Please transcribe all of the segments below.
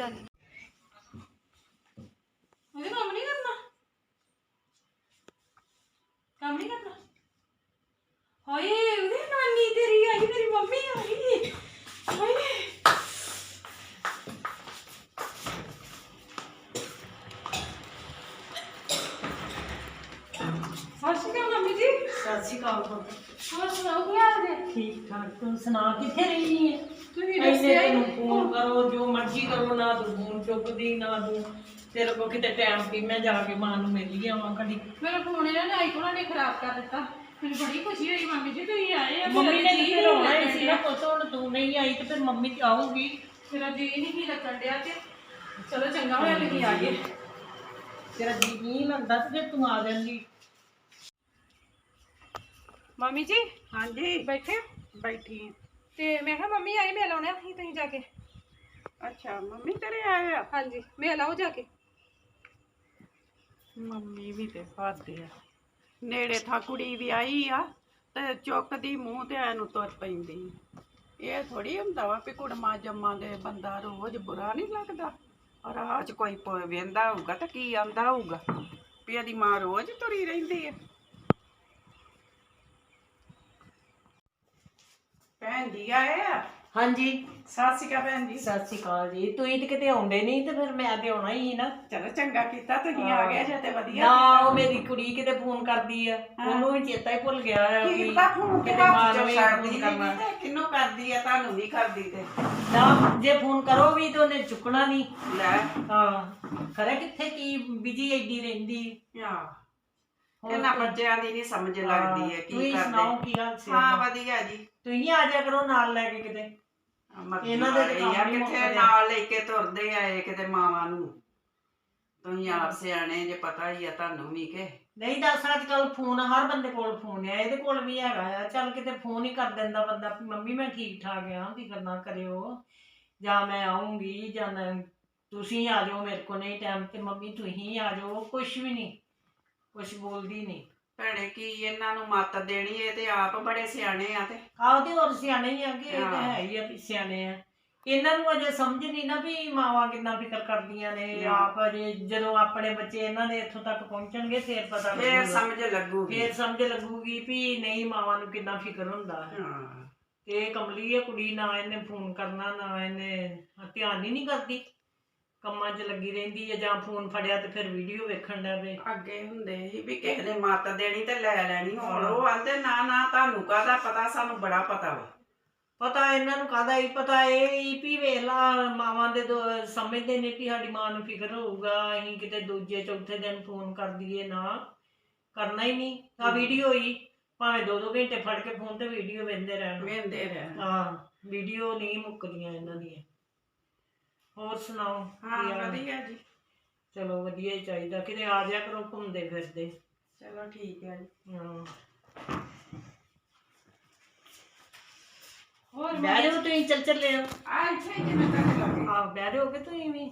ਚੱਲ ਉਹਦੇ ਕੰਮ ਨਹੀਂ ਕਰਨਾ ਕੰਮ ਨਹੀਂ ਕਰਨਾ ਹਾਏ ਉਹਦੇ ਨਾਨੀ ਤੇਰੀ ਆਈ ਮੇਰੀ ਮੰਮੀ ਆ ਗਈ ਹਾਏ ਸਤਿ ਸ਼੍ਰੀ ਅਕਾਲ ਮੰਮੀ ਜੀ ਸਤਿ ਸ਼੍ਰੀ ਅਕਾਲ ਪੁੱਤ ਹੋਰ ਸੁਣਾਓ ਕੀ ਹਾਲ ਹੈ ਠੀਕ ਠਾਕ ਤੂੰ ਸੁਣਾ ਕਿੱਥੇ ਰਹੀ ਹੈ ਤੁਸੀਂ ਐਨੇ ਦੱਸਿਆ ਹੀ ਤੈਨੂੰ ਨਹੀਂ। ਫੋਨ ਕਰੋ ਜੋ ਮਰਜ਼ੀ ਕਰੋ ਨਾ ਤੂੰ ਫੋਨ ਚੁੱਕਦੀ ਨਾ ਤੂੰ ਤੇਰੇ ਕੋ ਕਿਤੇ ਟਾਈਮ ਪੀ ਮੈਂ ਜਾ ਕੇ ਮਾਂ ਨੂੰ ਮਿਲ ਹੀ ਆਵਾਂ ਕਦੀ ਮੇਰਾ ਫੋਨ ਇਹਨਾਂ ਨੇ ਆਈਫੋਨ ਨੇ ਖਰਾਬ ਕਰ ਦਿੱਤਾ। ਮੈਨੂੰ ਬੜੀ ਖੁਸ਼ੀ ਹੋਈ ਮੰਮੀ ਜੀ ਤੁਸੀਂ ਆਏ ਆ ਮੰਮੀ ਨੇ ਕਿਤੇ ਰੋਣਾ ਹੀ ਸੀ ਨਾ ਪੁੱਤ ਹੁਣ ਤੂੰ ਨਹੀਂ ਆਈ ਤੇ ਫਿਰ ਮੰਮੀ ਤੇ ਆਊਗੀ। ਮੇਰਾ ਜੀ ਨਹੀਂ ਕੀ ਲੱਗਣ ਡਿਆ ਤੇ ਚਲੋ ਚੰਗਾ ਹੋਇਆ ਤੁਸੀਂ ਆ ਗਏ। ਤੇਰਾ ਜੀ ਨਹੀਂ ਲੱਗਦਾ ਤੇ ਫਿਰ ਤੂੰ ਆ ਜਾਂਦੀ। ਮੰਮੀ ਜੀ ਹਾਂਜੀ। ਬੈਠੇ ਹੋ? ਬੈਠੀ। ਤੇ ਮੈਂ ਕਿਹਾ ਮੰਮੀ ਆਈ ਮਿਲ ਆਉਣਾ ਸੀ ਤੁਸੀਂ ਜਾ ਕੇ। ਅੱਛਾ ਮੰਮੀ ਤੇਰੇ ਆਏ ਆ? ਹਾਂਜੀ ਮਿਲ ਆਓ ਜਾ ਕੇ। ਮੰਮੀ ਵੀ ਤੇ ਫਾਦੇ ਆ। ਨੇੜੇ ਥਾ ਕੁੜੀ ਵੀ ਆਈ ਆ ਤੇ ਚੁੱਕਦੀ ਮੂੰਹ ਤੇ ਐ ਨੂੰ ਤੁਰ ਪੈਂਦੀ। ਇਹ ਥੋੜੀ ਹੁੰਦਾ ਵਾ ਵੀ ਕੁੜਮਾ ਜੰਮਾ ਦੇ ਬੰਦਾ ਰੋਜ਼ ਬੁਰਾ ਨਹੀਂ ਲੱਗਦਾ। ਔਰ ਆਜ ਕੋਈ ਪ- ਵੇਂਦਾ ਹੋਊਗਾ ਤਾਂ ਕੀ ਆਂਦਾ ਹੋਊਗਾ ਵੀ ਇਹਦੀ ਮਾਂ ਰੋਜ਼ ਤੁਰੀ ਰਹਿੰਦੀ ਹੈ ਭੈਣ ਜੀ ਆਏ ਆ? ਹਾਂਜੀ। ਸਤਿ ਸ਼੍ਰੀ ਅਕਾਲ ਭੈਣ ਜੀ। ਸਤਿ ਸ਼੍ਰੀ ਅਕਾਲ ਜੀ। ਤੂੰ ਤੇ ਕਿਤੇ ਆਉਂਦੇ ਨਹੀਂ ਤੇ ਫਿਰ ਮੈਂ ਤੇ ਆਉਣਾ ਹੀ ਨਾ। ਚਲੋ ਚੰਗਾ ਕੀਤਾ ਤੁਸੀਂ ਆ ਗਏ ਜੇ ਤੇ ਵਧੀਆ ਨਾ ਉਹ ਮੇਰੀ ਕੁੜੀ ਕਿਤੇ ਫੋਨ ਕਰਦੀ ਆ। ਉਹਨੂੰ ਵੀ ਚੇਤਾ ਹੀ ਭੁੱਲ ਗਿਆ ਆ ਕੀ ਪਤਾ ਫੋਨ ਕਿਤੇ ਮਾਂ ਨੂੰ ਛੱਡਦੀ ਕਰਨਾ। ਕਿੰਨੂੰ ਕਰਦੀ ਆ ਤੁਹਾਨੂੰ ਨਹੀਂ ਕਰਦੀ ਤੇ। ਨਾ ਜੇ ਫੋਨ ਕਰੋ ਵੀ ਤੇ ਉਹਨੇ ਚੁੱਕਣਾ ਨਹੀਂ। ਲੈ। ਹਾਂ ਖਰੇ ਕਿੱਥੇ ਕੀ ਬਿਜ਼ੀ ਐਡੀ ਰਹਿੰਦੀ ਯਾ ਇਹਨਾਂ ਬੱਚਿਆਂ ਦੀ ਨਹੀਂ ਸਮਝ ਲੱਗਦੀ ਹੈ ਕੀ ਤੁਸੀਂ ਕਰਦੇ। ਹਾਂ ਵਧੀਆ ਜੀ। ਤੁਸੀਂ ਆ ਜਾ ਕਰੋ ਨਾਲ ਲੈ ਕੇ ਕਿਤੇ। ਇਹਨਾਂ ਦੇ ਵਾਲੇ ਕੰਮ ਨੀ ਕਿੱਥੇ ਮੁੱਕਦੇ। ਨਾਲ ਲੈ ਕੇ ਤੁਰਦੇ ਆਏ ਕਿਤੇ ਮਾਵਾਂ ਨੂੰ? ਤੁਸੀਂ ਆਪ ਸਿਆਣੇ ਜੇ ਪਤਾ ਹੀ ਆ ਤੁਹਾਨੂੰ ਵੀ ਕਿ। ਨਹੀਂ ਦੱਸ ਅੱਜ ਕੱਲ ਫੋਨ ਹਰ ਬੰਦੇ ਕੋਲ ਫੋਨ ਆ ਇਹਦੇ ਕੋਲ ਵੀ ਹੈਗਾ ਆ। ਚੱਲ ਕਿਤੇ ਫੋਨ ਹੀ ਕਰ ਦਿੰਦਾ ਬੰਦਾ ਵੀ ਮੰਮੀ ਮੈਂ ਠੀਕ ਠਾਕ ਆ ਕੀ ਕਰਨਾ ਕਰਿਓ? ਜਾਂ ਮੈਂ ਆਉਂਗੀ ਜਾਂ ਮੈਂ- ਤੁਸੀਂ ਆ ਜਾਓ ਮੇਰੇ ਕੋਲ ਨਹੀਂ ਟਾਈਮ ਤੇ ਮੰਮੀ ਤੁਸੀਂ ਆ ਜਾਓ ਕੁਛ ਵੀ ਨਹੀਂ ਕੁਛ ਬੋਲਦੀ ਨਹੀਂ। ਭੈਣੇ ਕੀ ਇਹਨਾਂ ਨੂੰ ਮੱਤ ਦੇਣੀ ਇਹ ਤੇ ਆਪ ਬੜੇ ਸਿਆਣੇ ਆ ਤੇ। ਆਹ ਤੇ ਹੋਰ ਸਿਆਣੇ ਹੀ ਆ ਕਿ ਇਹ ਤਾਂ ਹਾਂ। ਹੈ ਹੀ ਆ ਵੀ ਸਿਆਣੇ ਆ। ਇਹਨਾਂ ਨੂੰ ਅਜੇ ਸਮਝ ਨਹੀਂ ਨਾ ਵੀ ਮਾਵਾਂ ਕਿੰਨਾ ਫਿਕਰ ਕਰਦੀਆਂ ਨੇ। ਹਾਂ। ਆਪ ਅਜੇ ਜਦੋਂ ਆਪਣੇ ਬੱਚੇ ਇਹਨਾਂ ਦੇ ਇੱਥੋਂ ਤੱਕ ਪਹੁੰਚਣਗੇ ਫੇਰ ਪਤਾ ਫੇਰ ਲੱਗੂਗਾ। ਸਮਝ ਲੱਗੂਗੀ। ਫੇਰ ਸਮਝ ਲੱਗੂਗੀ ਵੀ ਨਹੀਂ ਮਾਵਾਂ ਨੂੰ ਕਿੰਨਾ ਫਿਕਰ ਹੁੰਦਾ ਹੈ। ਹਾਂ। ਤੇ ਇਹ ਕਮਲੀ ਹੈ ਕੁੜੀ ਨਾ ਇਹਨੇ ਫੋਨ ਕਰਨਾ ਨਾ ਇਹਨੇ ਧਿਆਨ ਹੀ ਨਹੀਂ ਕਰਦੀ। ਕੰਮਾਂ 'ਚ ਲੱਗੀ ਰਹਿੰਦੀ ਹੈ ਜਾਂ ਫੋਨ ਫੜਿਆ ਤੇ ਫਿਰ ਵੀਡੀਓ ਵੇਖਣ ਦਾ ਵੇ ਅੱਗੇ ਹੁੰਦੇ ਸੀ ਵੀ ਕਿਸੇ ਨੇ ਮੱਤ ਦੇਣੀ ਤੇ ਲੈ ਲੈਣੀ ਹੁਣ ਉਹ ਆਂਦੇ ਨਾ ਨਾ ਤੁਹਾਨੂੰ ਕਾਹਦਾ ਪਤਾ? ਸਾਨੂੰ ਬੜਾ ਪਤਾ ਵਾ। ਪਤਾ ਇਹਨਾਂ ਨੂੰ ਕਾਹਦਾ ਹੀ ਪਤਾ? ਇਹ ਵੀ ਵੇਲਾ ਮਾਵਾਂ ਦੇ ਦੋ ਸਮਝਦੇ ਨੇ ਵੀ ਸਾਡੀ ਮਾਂ ਨੂੰ ਫਿਕਰ ਹੋਊਗਾ ਅਸੀਂ ਕਿਤੇ ਦੂਜੇ ਚੌਥੇ ਦਿਨ ਫੋਨ ਕਰ ਦਈਏ ਨਾ। ਕਰਨਾ ਹੀ ਨਹੀਂ ਆ ਵੀਡੀਓ ਹੀ ਭਾਵੇਂ ਦੋ ਦੋ ਘੰਟੇ ਫੜ ਕੇ ਫੋਨ ਤੇ ਵੀਡੀਓ ਵੇਖਦੇ ਰਹਿਣ। ਵੇਂਦੇ ਰਹਿ ਹਾਂ ਵੀਡੀਓ ਨਹੀਂ ਮੁੱਕਦੀਆਂ ਇਹਨਾਂ ਦੀਆਂ। ਹੋਰ ਸੁਣਾਓ? ਹਾਂ ਕੀ ਹਾਲ ਹੈ? ਵਧੀਆ ਜੀ। ਚਲੋ ਵਧੀਆ ਹੀ ਚਾਹੀਦਾ ਕਿਤੇ ਆ ਜਾਇਆ ਕਰੋ ਘੁੰਮਦੇ ਫਿਰਦੇ। ਚਲੋ ਠੀਕ ਹੈ ਜੀ। ਹਾਂ। ਹੋਰ ਬਹਿ ਜਾਓ ਤੁਸੀਂ ਚੱਲ ਚੱਲੇ ਹੋ ਆ ਇੱਥੇ ਜਿਵੇਂ ਤੱਕ ਲੱਗੇ। ਆ ਬਹਿ ਜਾਓਗੇ ਤੁਸੀਂ ਵੀ?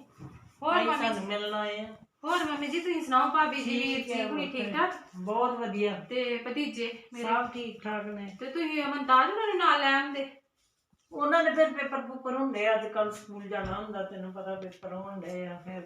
ਹੋਰ ਮੰਮੀ ਸਾਨੂੰ ਮਿਲਣ ਆਏ ਆ। ਹੋਰ ਮੰਮੀ ਜੀ ਤੁਸੀਂ ਸੁਣਾਓ ਭਾਬੀ ਜੀ ਵੀਰ ਜੀ ਹੁਣੀ ਠੀਕ ਠਾਕ? ਬਹੁਤ ਵਧੀਆ। ਤੇ ਭਤੀਜੇ ਮੇਰੇ? ਸਭ ਠੀਕ ਠਾਕ ਨੇ। ਤੇ ਤੁਸੀਂ ਅਮਨਤਾਜ ਨੂੰ ਨਾਲ ਲੈ ਆਉਂਦੇ? ਉਹਨਾਂ ਦੇ ਫਿਰ ਪੇਪਰ ਪੂਪਰ ਹੁੰਦੇ ਆ ਅੱਜ ਕੱਲ ਸਕੂਲ ਜਾਣਾ ਹੁੰਦਾ ਤੈਨੂੰ ਪਤਾ ਪੇਪਰ ਹੁੰਦੇ ਆ ਫਿਰ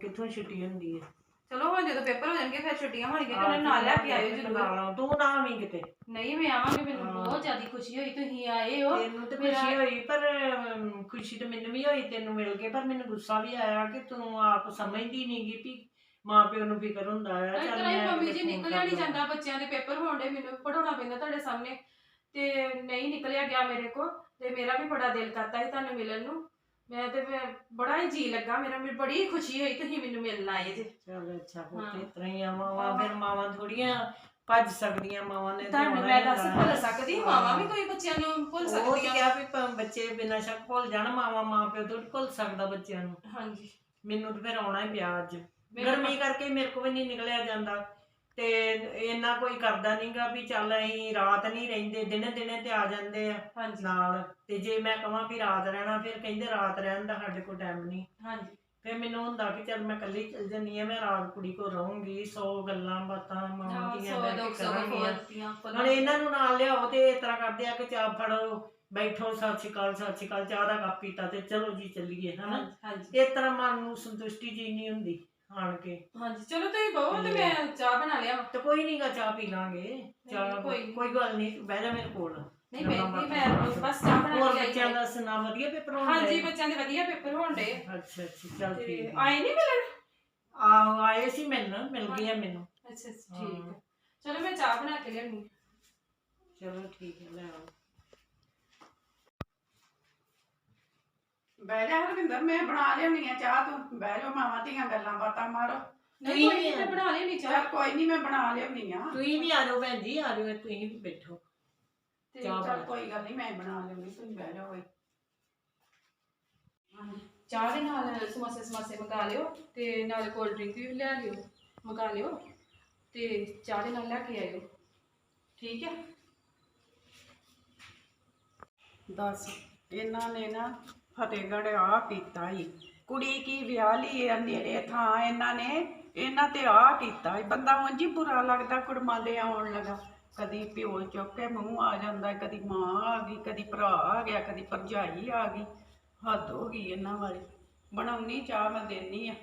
ਕਿੱਥੋਂ ਛੁੱਟੀ ਹੁੰਦੀ ਹੈ ਚਲੋ ਹੁਣ ਜਦੋਂ ਪੇਪਰ ਹੋ ਜਾਣਗੇ ਫਿਰ ਛੁੱਟੀਆਂ ਹੋਣਗੀਆਂ ਤੇ ਉਹਨਾਂ ਨੂੰ ਨਾਲ ਲੈ ਕੇ ਆਇਓ ਜਰੂਰ। ਨਾਲ। ਤੂੰ ਨਾ ਆਵੀਂ ਕਿਤੇ। ਨਹੀਂ ਮੈਂ ਆਵਾਂਗੀ ਮੈਨੂੰ ਬਹੁਤ ਜ਼ਿਆਦਾ ਖੁਸ਼ੀ ਹੋਈ ਤੁਸੀਂ ਆਏ ਹੋ। ਤੈਨੂੰ ਤੇ ਮੇਰਾ- ਖੁਸ਼ੀ ਹੋਈ ਪਰ ਅਮ, ਖੁਸ਼ੀ ਤੇ ਮੈਨੂੰ ਵੀ ਹੋਈ ਤੈਨੂੰ ਮਿਲ ਕੇ ਪਰ ਮੈਨੂੰ ਗੁੱਸਾ ਵੀ ਆਇਆ ਕਿ ਤੂੰ ਆਪ ਸਮਝਦੀ ਨਹੀਂਗੀ ਵੀ ਮਾਂ ਪਿਓ ਨੂੰ ਫਿਕਰ ਹੁੰਦਾ ਆ ਇਸ ਤਰ੍ਹਾਂ ਹੀ ਮੰਮੀ ਜੀ ਨਿਕਲਿਆ ਨਹੀਂ ਜਾਂਦਾ ਬੱਚਿਆਂ ਦੇ ਪੇਪਰ ਹੋਣ ਦੇ ਮੈਨੂੰ ਪੜਾਉਣਾ ਪੈਂਦਾ ਤੁਹਾਡੇ ਸਾਹਮਣੇ ਤੇ ਨਹੀਂ ਨਿਕਲਿਆ ਗਿਆ ਮੇਰੇ ਕੋ ਤੇ ਮੇਰਾ ਵੀ ਬੜਾ ਦਿਲ ਕਰਦਾ ਸੀ ਤੁਹਾਨੂੰ ਮਿਲਣ ਨੂੰ। ਮੈਂ ਤੇ ਮੈਂ ਬੜਾ ਹੀ ਜੀ ਲੱਗਾ ਮੇਰਾ ਮੈਨੂੰ ਬੜੀ ਖੁਸ਼ੀ ਹੋਈ ਤੁਸੀਂ ਮੈਨੂੰ ਮਿਲਣ ਆਏ ਜੇ। ਚੱਲ ਅੱਛਾ। ਪੁੱਤ ਇਸ ਤਰ੍ਹਾਂ ਹੀ ਆ ਮਾਵਾਂ ਫਿਰ ਮਾਵਾਂ ਥੋੜੀਆਂ ਭੱਜ ਸਕਦੀਆਂ ਮਾਵਾਂ ਨੇ ਤੇ ਤੁਹਾਨੂੰ ਮੈਂ ਦੱਸ। ਭੁੱਲ ਸਕਦੀ ਮਾਵਾਂ ਵੀ ਕੋਈ ਬੱਚਿਆਂ ਨੂੰ ਭੁੱਲ ਉਹ ਸਕਦੀਆਂ। ਕਿਹਾ ਵੀ ਬੱਚੇ ਬਿਨਾਂ ਸ਼ੱਕ ਭੁੱਲ ਜਾਣ ਮਾਵਾਂ ਮਾਂ ਪਿਓ ਤੋਂ ਭੁੱਲ ਸਕਦਾ ਬੱਚਿਆਂ ਨੂੰ। ਹਾਂਜੀ। ਮੈਨੂੰ ਤੇ ਫਿਰ ਆਉਣਾ ਹੀ ਪਿਆ ਅੱਜ। ਗਰਮੀ ਕਰਕੇ ਮੇਰੇ ਕੋਲ ਵੀ ਨਹੀਂ ਨਿਕਲਿਆ ਜਾਂਦਾ। ਤੇ ਇੰਨਾ ਕੋਈ ਕਰਦਾ ਨਹੀਂਗਾ ਵੀ ਚੱਲ ਅਸੀਂ ਰਾਤ ਨਹੀਂ ਰਹਿੰਦੇ ਦਿਨੇ ਦਿਨੇ ਤੇ ਆ ਜਾਂਦੇ ਆ ਹਾਂਜੀ। ਨਾਲ। ਤੇ ਜੇ ਮੈਂ ਕਹਾਂ ਵੀ ਰਾਤ ਰਹਿਣਾ ਫਿਰ ਕਹਿੰਦੇ ਰਾਤ ਰਹਿਣ ਦਾ ਸਾਡੇ ਕੋਲ ਟਾਈਮ ਨਹੀਂ। ਹਾਂਜੀ। ਫਿਰ ਮੈਨੂੰ ਹੁੰਦਾ ਕਿ ਚੱਲ ਮੈਂ ਇਕੱਲੀ ਚੱਲ ਜੰਨੀ ਆ ਮੈਂ ਰਾਤ ਕੁੜੀ ਕੋਲ ਰਹੂੰਗੀ 100 ਗੱਲਾਂ ਬਾਤਾਂ ਮਾਵਾਂ ਦੀਆਂ ਸੋ ਬਹਿ ਦੋ ਕੇ ਸੋ ਹੁਣ ਇਹਨਾਂ ਨੂੰ ਨਾਲ ਲਿਆਓ ਤੇ ਇਸ ਤਰ੍ਹਾਂ ਕਰਦੇ ਆ ਕਿ ਚਾਹ ਫੜੋ ਬੈਠੋ ਸਤਿ ਸ਼੍ਰੀ ਅਕਾਲ ਸਤਿ ਸ਼੍ਰੀ ਅਕਾਲ ਚਾਹ ਦਾ ਕੱਪ ਪੀਤਾ ਤੇ ਚਲੋ ਜੀ ਚੱਲੀਏ ਹਨਾ? ਇਸ ਤਰ੍ਹਾਂ ਮਨ ਨੂੰ ਸੰਤੁਸ਼ਟੀ ਜੀ ਨਹੀਂ ਹੁੰਦੀ। ਆਣ ਕੇ। ਹਾਂਜੀ ਚਲੋ ਤੁਸੀਂ ਬਹੁ ਤੇ ਮੈਂ ਚਾਹ ਬਣਾ ਲਿਆ ਤੇ ਕੋਈ ਨਹੀਂਗਾ ਚਾਹ ਪੀ ਲਾਂਗੇ। ਚਾਹ ਕੋਈ ਨੀ। ਕੋਈ ਗੱਲ ਨਹੀਂ ਬਹਿ ਜਾ ਮੇਰੇ ਕੋਲ। ਨਹੀਂ ਬੈਠੀ ਮੈਂ ਬਸ ਚਾਹ ਬਣਾ ਹੋਰ ਕੇ ਬੱਚਿਆਂ ਆਈ ਦਾ ਸੁਣਾ ਵਧੀਆ ਪੇਪਰ ਹੋਣ ਹਾਂਜੀ ਡਏ? ਬੱਚਿਆਂ ਦੇ ਵਧੀਆ ਪੇਪਰ ਹੋਣ ਡੇ ਅੱਛਾ ਅੱਛਾ ਚੱਲ ਤੇ ਠੀਕ ਹੈ। ਆਏ ਨਹੀਂ ਮਿਲਣ? ਆਹੋ ਆਏ ਸੀ ਮਿਲਣ ਮਿਲ ਗਏ ਆ ਮੈਨੂੰ। ਅੱਛਾ ਅੱਛਾ, ਠੀਕ ਹਾਂ। ਹੈ ਚਲੋ ਮੈਂ ਚਾਹ ਬਣਾ ਕੇ ਲਿਆਉਣੀ ਚਲੋ ਠੀਕ ਹੈ ਲੈ ਆਓ। ਬਹਿ ਜਾ ਹਰਵਿੰਦਰ ਮੈਂ ਬਣਾ ਲਿਆਉਣੀ ਆ ਚਾਹ ਤੂੰ। ਬਹਿ ਜਾ ਮਾਵਾਂ ਧੀਆਂ ਗੱਲਾਂ ਬਾਤਾਂ ਮਾਰੋ। ਨਹੀਂ ਕੋਈ ਨਹੀਂ ਮੈਂ। ਬਣਾ ਲਿਆਉਣੀ ਚਾਹ। ਚੱਲ ਕੋਈ ਨਹੀਂ ਮੈਂ ਬਣਾ ਲਿਆਉਣੀ ਆ। ਤੁਸੀਂ ਵੀ ਆ ਜਾਓ ਭੈਣ ਜੀ ਆ ਜਾਓ ਤੁਸੀਂ ਵੀ ਬੈਠੋ। ਤੇ ਚਾਹ ਚੱਲ ਕੋਈ ਗੱਲ ਨਹੀਂ ਮੈਂ ਬਣਾ ਲਿਆਉਣੀ ਤੁਸੀਂ ਬਹਿ ਜਾਓ ਓਏ। ਚਾਹ ਦੇ ਨਾਲ ਸਮੋਸੇ ਸਮਾਸੇ ਮੰਗਾ ਲਿਓ ਤੇ ਨਾਲ ਕੋਲਡ ਡਰਿੰਕ ਵੀ ਲੈ ਲਿਓ ਮੰਗਾ ਲਿਓ ਤੇ ਚਾਹ ਦੇ ਨਾਲ ਲੈ ਕੇ ਆਇਓ। ਠੀਕ ਹੈ ਦੱਸ ਇਹਨਾਂ ਨੇ ਨਾ ਫਤਿਹਗੜ੍ਹ ਆ ਕੀਤਾ ਈ। ਕੁੜੀ ਕੀ ਵਿਆਹ ਲਈ ਆ ਨੇੜੇ ਥਾਂ ਇਹਨਾਂ ਨੇ? ਇਹਨਾਂ ਤੇ ਆ ਕੀਤਾ ਈ। ਬੰਦਾ ਉਂਝ ਹੀ ਬੁਰਾ ਲੱਗਦਾ, ਕੁੜਮਾਂ ਦੇ ਆਉਣ ਲਗਾ। ਕਦੀ ਪਿਓ ਚੁੱਕ ਕੇ ਮੂੰਹ ਆ ਜਾਂਦਾ, ਕਦੀ ਮਾਂ ਆ ਗਈ, ਕਦੀ ਭਰਾ ਆ ਗਿਆ, ਕਦੀ ਭਰਜਾਈ ਆ ਗਈ। ਹੱਦ ਹੋ ਗਈ ਇਹਨਾਂ ਵਾਲੀ। ਬਣਾਉਣੀ ਚਾਹ ਮੈਂ ਦੇਣੀ ਆ।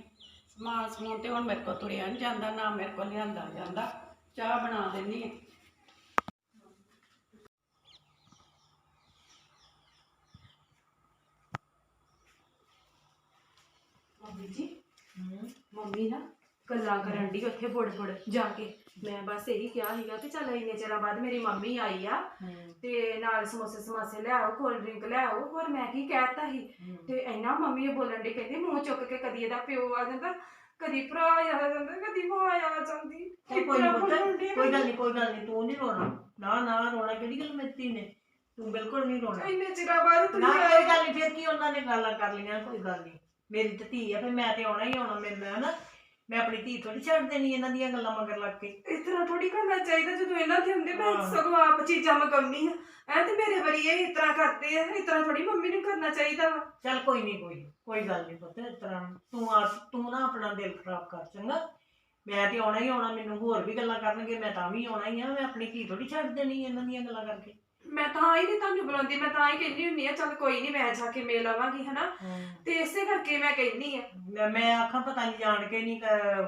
ਸਮਾਨ ਸਮੂਨ ਤੇ ਹੁਣ ਮੇਰੇ ਕੋਲ ਤੁਰਿਆ ਨਹੀਂ ਜਾਂਦਾ, ਨਾ ਮੇਰੇ ਕੋਲ ਲਿਆਂਦਾ ਜਾਂਦਾ। ਚਾਹ ਬਣਾ ਦੇਣੀ ਆ ਮੰਮੀ ਜੀ ਮੰਮੀ ਨਾ ਗੱਲਾਂ ਕਰਨ ਦੀ ਉੱਥੇ ਬੁੜ ਬੁੜ ਜਾ ਕੇ। ਮੈਂ ਬਸ ਇਹੀ ਕਿਹਾ ਸੀਗਾ ਕਿ ਚੱਲ ਇੰਨੇ ਚਿਰਾਂ ਬਾਅਦ ਮੇਰੀ ਮੰਮੀ ਆਈ ਆ ਤੇ ਨਾਲ ਸਮੋਸੇ ਸਮਾਸੇ ਲਿਆਓ ਕੋਲਡ ਡਰਿੰਕ ਲਿਆਓ ਹੋਰ ਮੈਂ ਕੀ ਕਹਿਤਾ ਸੀ? ਤੇ ਇੰਨਾ ਮੰਮੀ ਇਹ ਬੋਲਣ ਦੀ ਕਹਿੰਦੀ ਮੂੰਹ ਚੁੱਕ ਕੇ ਕਦੀ ਇਹਦਾ ਪਿਓ ਆ ਜਾਂਦਾ ਕਦੀ ਭਰਾ ਆ ਜਾਂਦਾ ਕਦੀ ਮਾਂ ਆ ਜਾਂਦੀ। ਚੱਲ ਕੋਈ ਨਹੀਂ ਪੁੱਤ ਕੋਈ ਗੱਲ ਨਹੀਂ ਕੋਈ ਗੱਲ ਨਹੀਂ ਤੂੰ ਨਹੀਂ ਰੋਣਾ। ਨਾ ਨਾ ਰੋਣਾ ਕਿਹੜੀ ਗੱਲ ਮੇਰੀ ਨੇ? ਤੂੰ ਬਿਲਕੁਲ ਨਹੀਂ ਰੋਣਾ। ਇੰਨੇ ਚਿਰਾਂ ਬਾਅਦ ਨਾ ਤੁਸੀਂ ਕੋਈ ਆਏ ਗੱਲ ਨਹੀਂ ਫਿਰ ਕੀ ਉਹਨਾਂ ਨੇ ਗੱਲਾਂ ਕਰ ਲਈਆਂ ਕੋਈ ਗੱਲ ਨਹੀਂ ਮੇਰੀ ਤੇ ਧੀ ਆ ਫਿਰ ਮੈਂ ਤੇ ਆਉਣਾ ਹੀ ਆਉਣਾ ਮੇਰੇ ਨਾਲ ਨਾ ਮੈਂ ਆਪਣੀ ਧੀ ਥੋੜੀ ਛੱਡ ਦੇਣੀ ਇਹਨਾਂ ਦੀਆਂ ਗੱਲਾਂ ਮਗਰ ਲੱਗ ਕੇ। ਇਸ ਤਰ੍ਹਾਂ ਥੋੜੀ ਕਰਨਾ ਚਾਹੀਦਾ ਜਦੋਂ ਇਹਨਾਂ ਦੇ ਹੁੰਦੇ ਮੈਂ ਹਾਂ। ਸਗੋਂ ਆਪ ਚੀਜ਼ਾਂ ਮਗਾਉਣੀ ਆ ਐ ਤੇ ਮੇਰੇ ਵਾਰੀ ਇਹ ਇਸ ਤਰ੍ਹਾਂ ਕਰਦੇ ਆ ਇਸ ਤਰ੍ਹਾਂ ਥੋੜੀ ਮੰਮੀ ਨੂੰ ਕਰਨਾ ਚਾਹੀਦਾ ਵਾ। ਚੱਲ ਕੋਈ ਨਹੀਂ ਕੋਈ ਨੀ, ਕੋਈ ਗੱਲ ਨਹੀਂ ਪੁੱਤ ਇਸ ਤਰ੍ਹਾਂ ਤੂੰ ਆ ਤੂੰ ਨਾ ਆਪਣਾ ਦਿਲ ਖਰਾਬ ਕਰ ਚੰਗਾ। ਮੈਂ ਤੇ ਆਉਣਾ ਹੀ ਆਉਣਾ ਮੈਨੂੰ ਹੋਰ ਵੀ ਗੱਲਾਂ ਕਰਨਗੇ ਮੈਂ ਤਾਂ ਵੀ ਆਉਣਾ ਹੀ ਆ ਮੈਂ ਆਪਣੀ ਧੀ ਥੋੜੀ ਛੱਡ ਦੇਣੀ ਇਹਨਾਂ ਦੀਆਂ ਗੱਲਾਂ ਕਰਕੇ। ਮੈਂ ਤਾਂ ਹੀ ਨਹੀਂ ਤੁਹਾਨੂੰ ਬੁਲਾਉਂਦੀ ਮੈਂ ਤਾਂ ਹੀ ਕਹਿੰਦੀ ਹੁੰਨੀ ਆ ਚੱਲ ਕੋਈ ਨਹੀਂ ਮੈਂ ਜਾ ਕੇ ਮਿਲ ਆਵਾਂਗੀ ਹਨਾ? ਤੇ ਇਸੇ ਕਰਕੇ ਮੈਂ ਕਹਿੰਦੀ ਆ। ਮੈਂ ਮੈਂ ਆਖਾਂ ਪਤਾ ਨਹੀਂ ਜਾਣ ਕੇ ਨਹੀਂ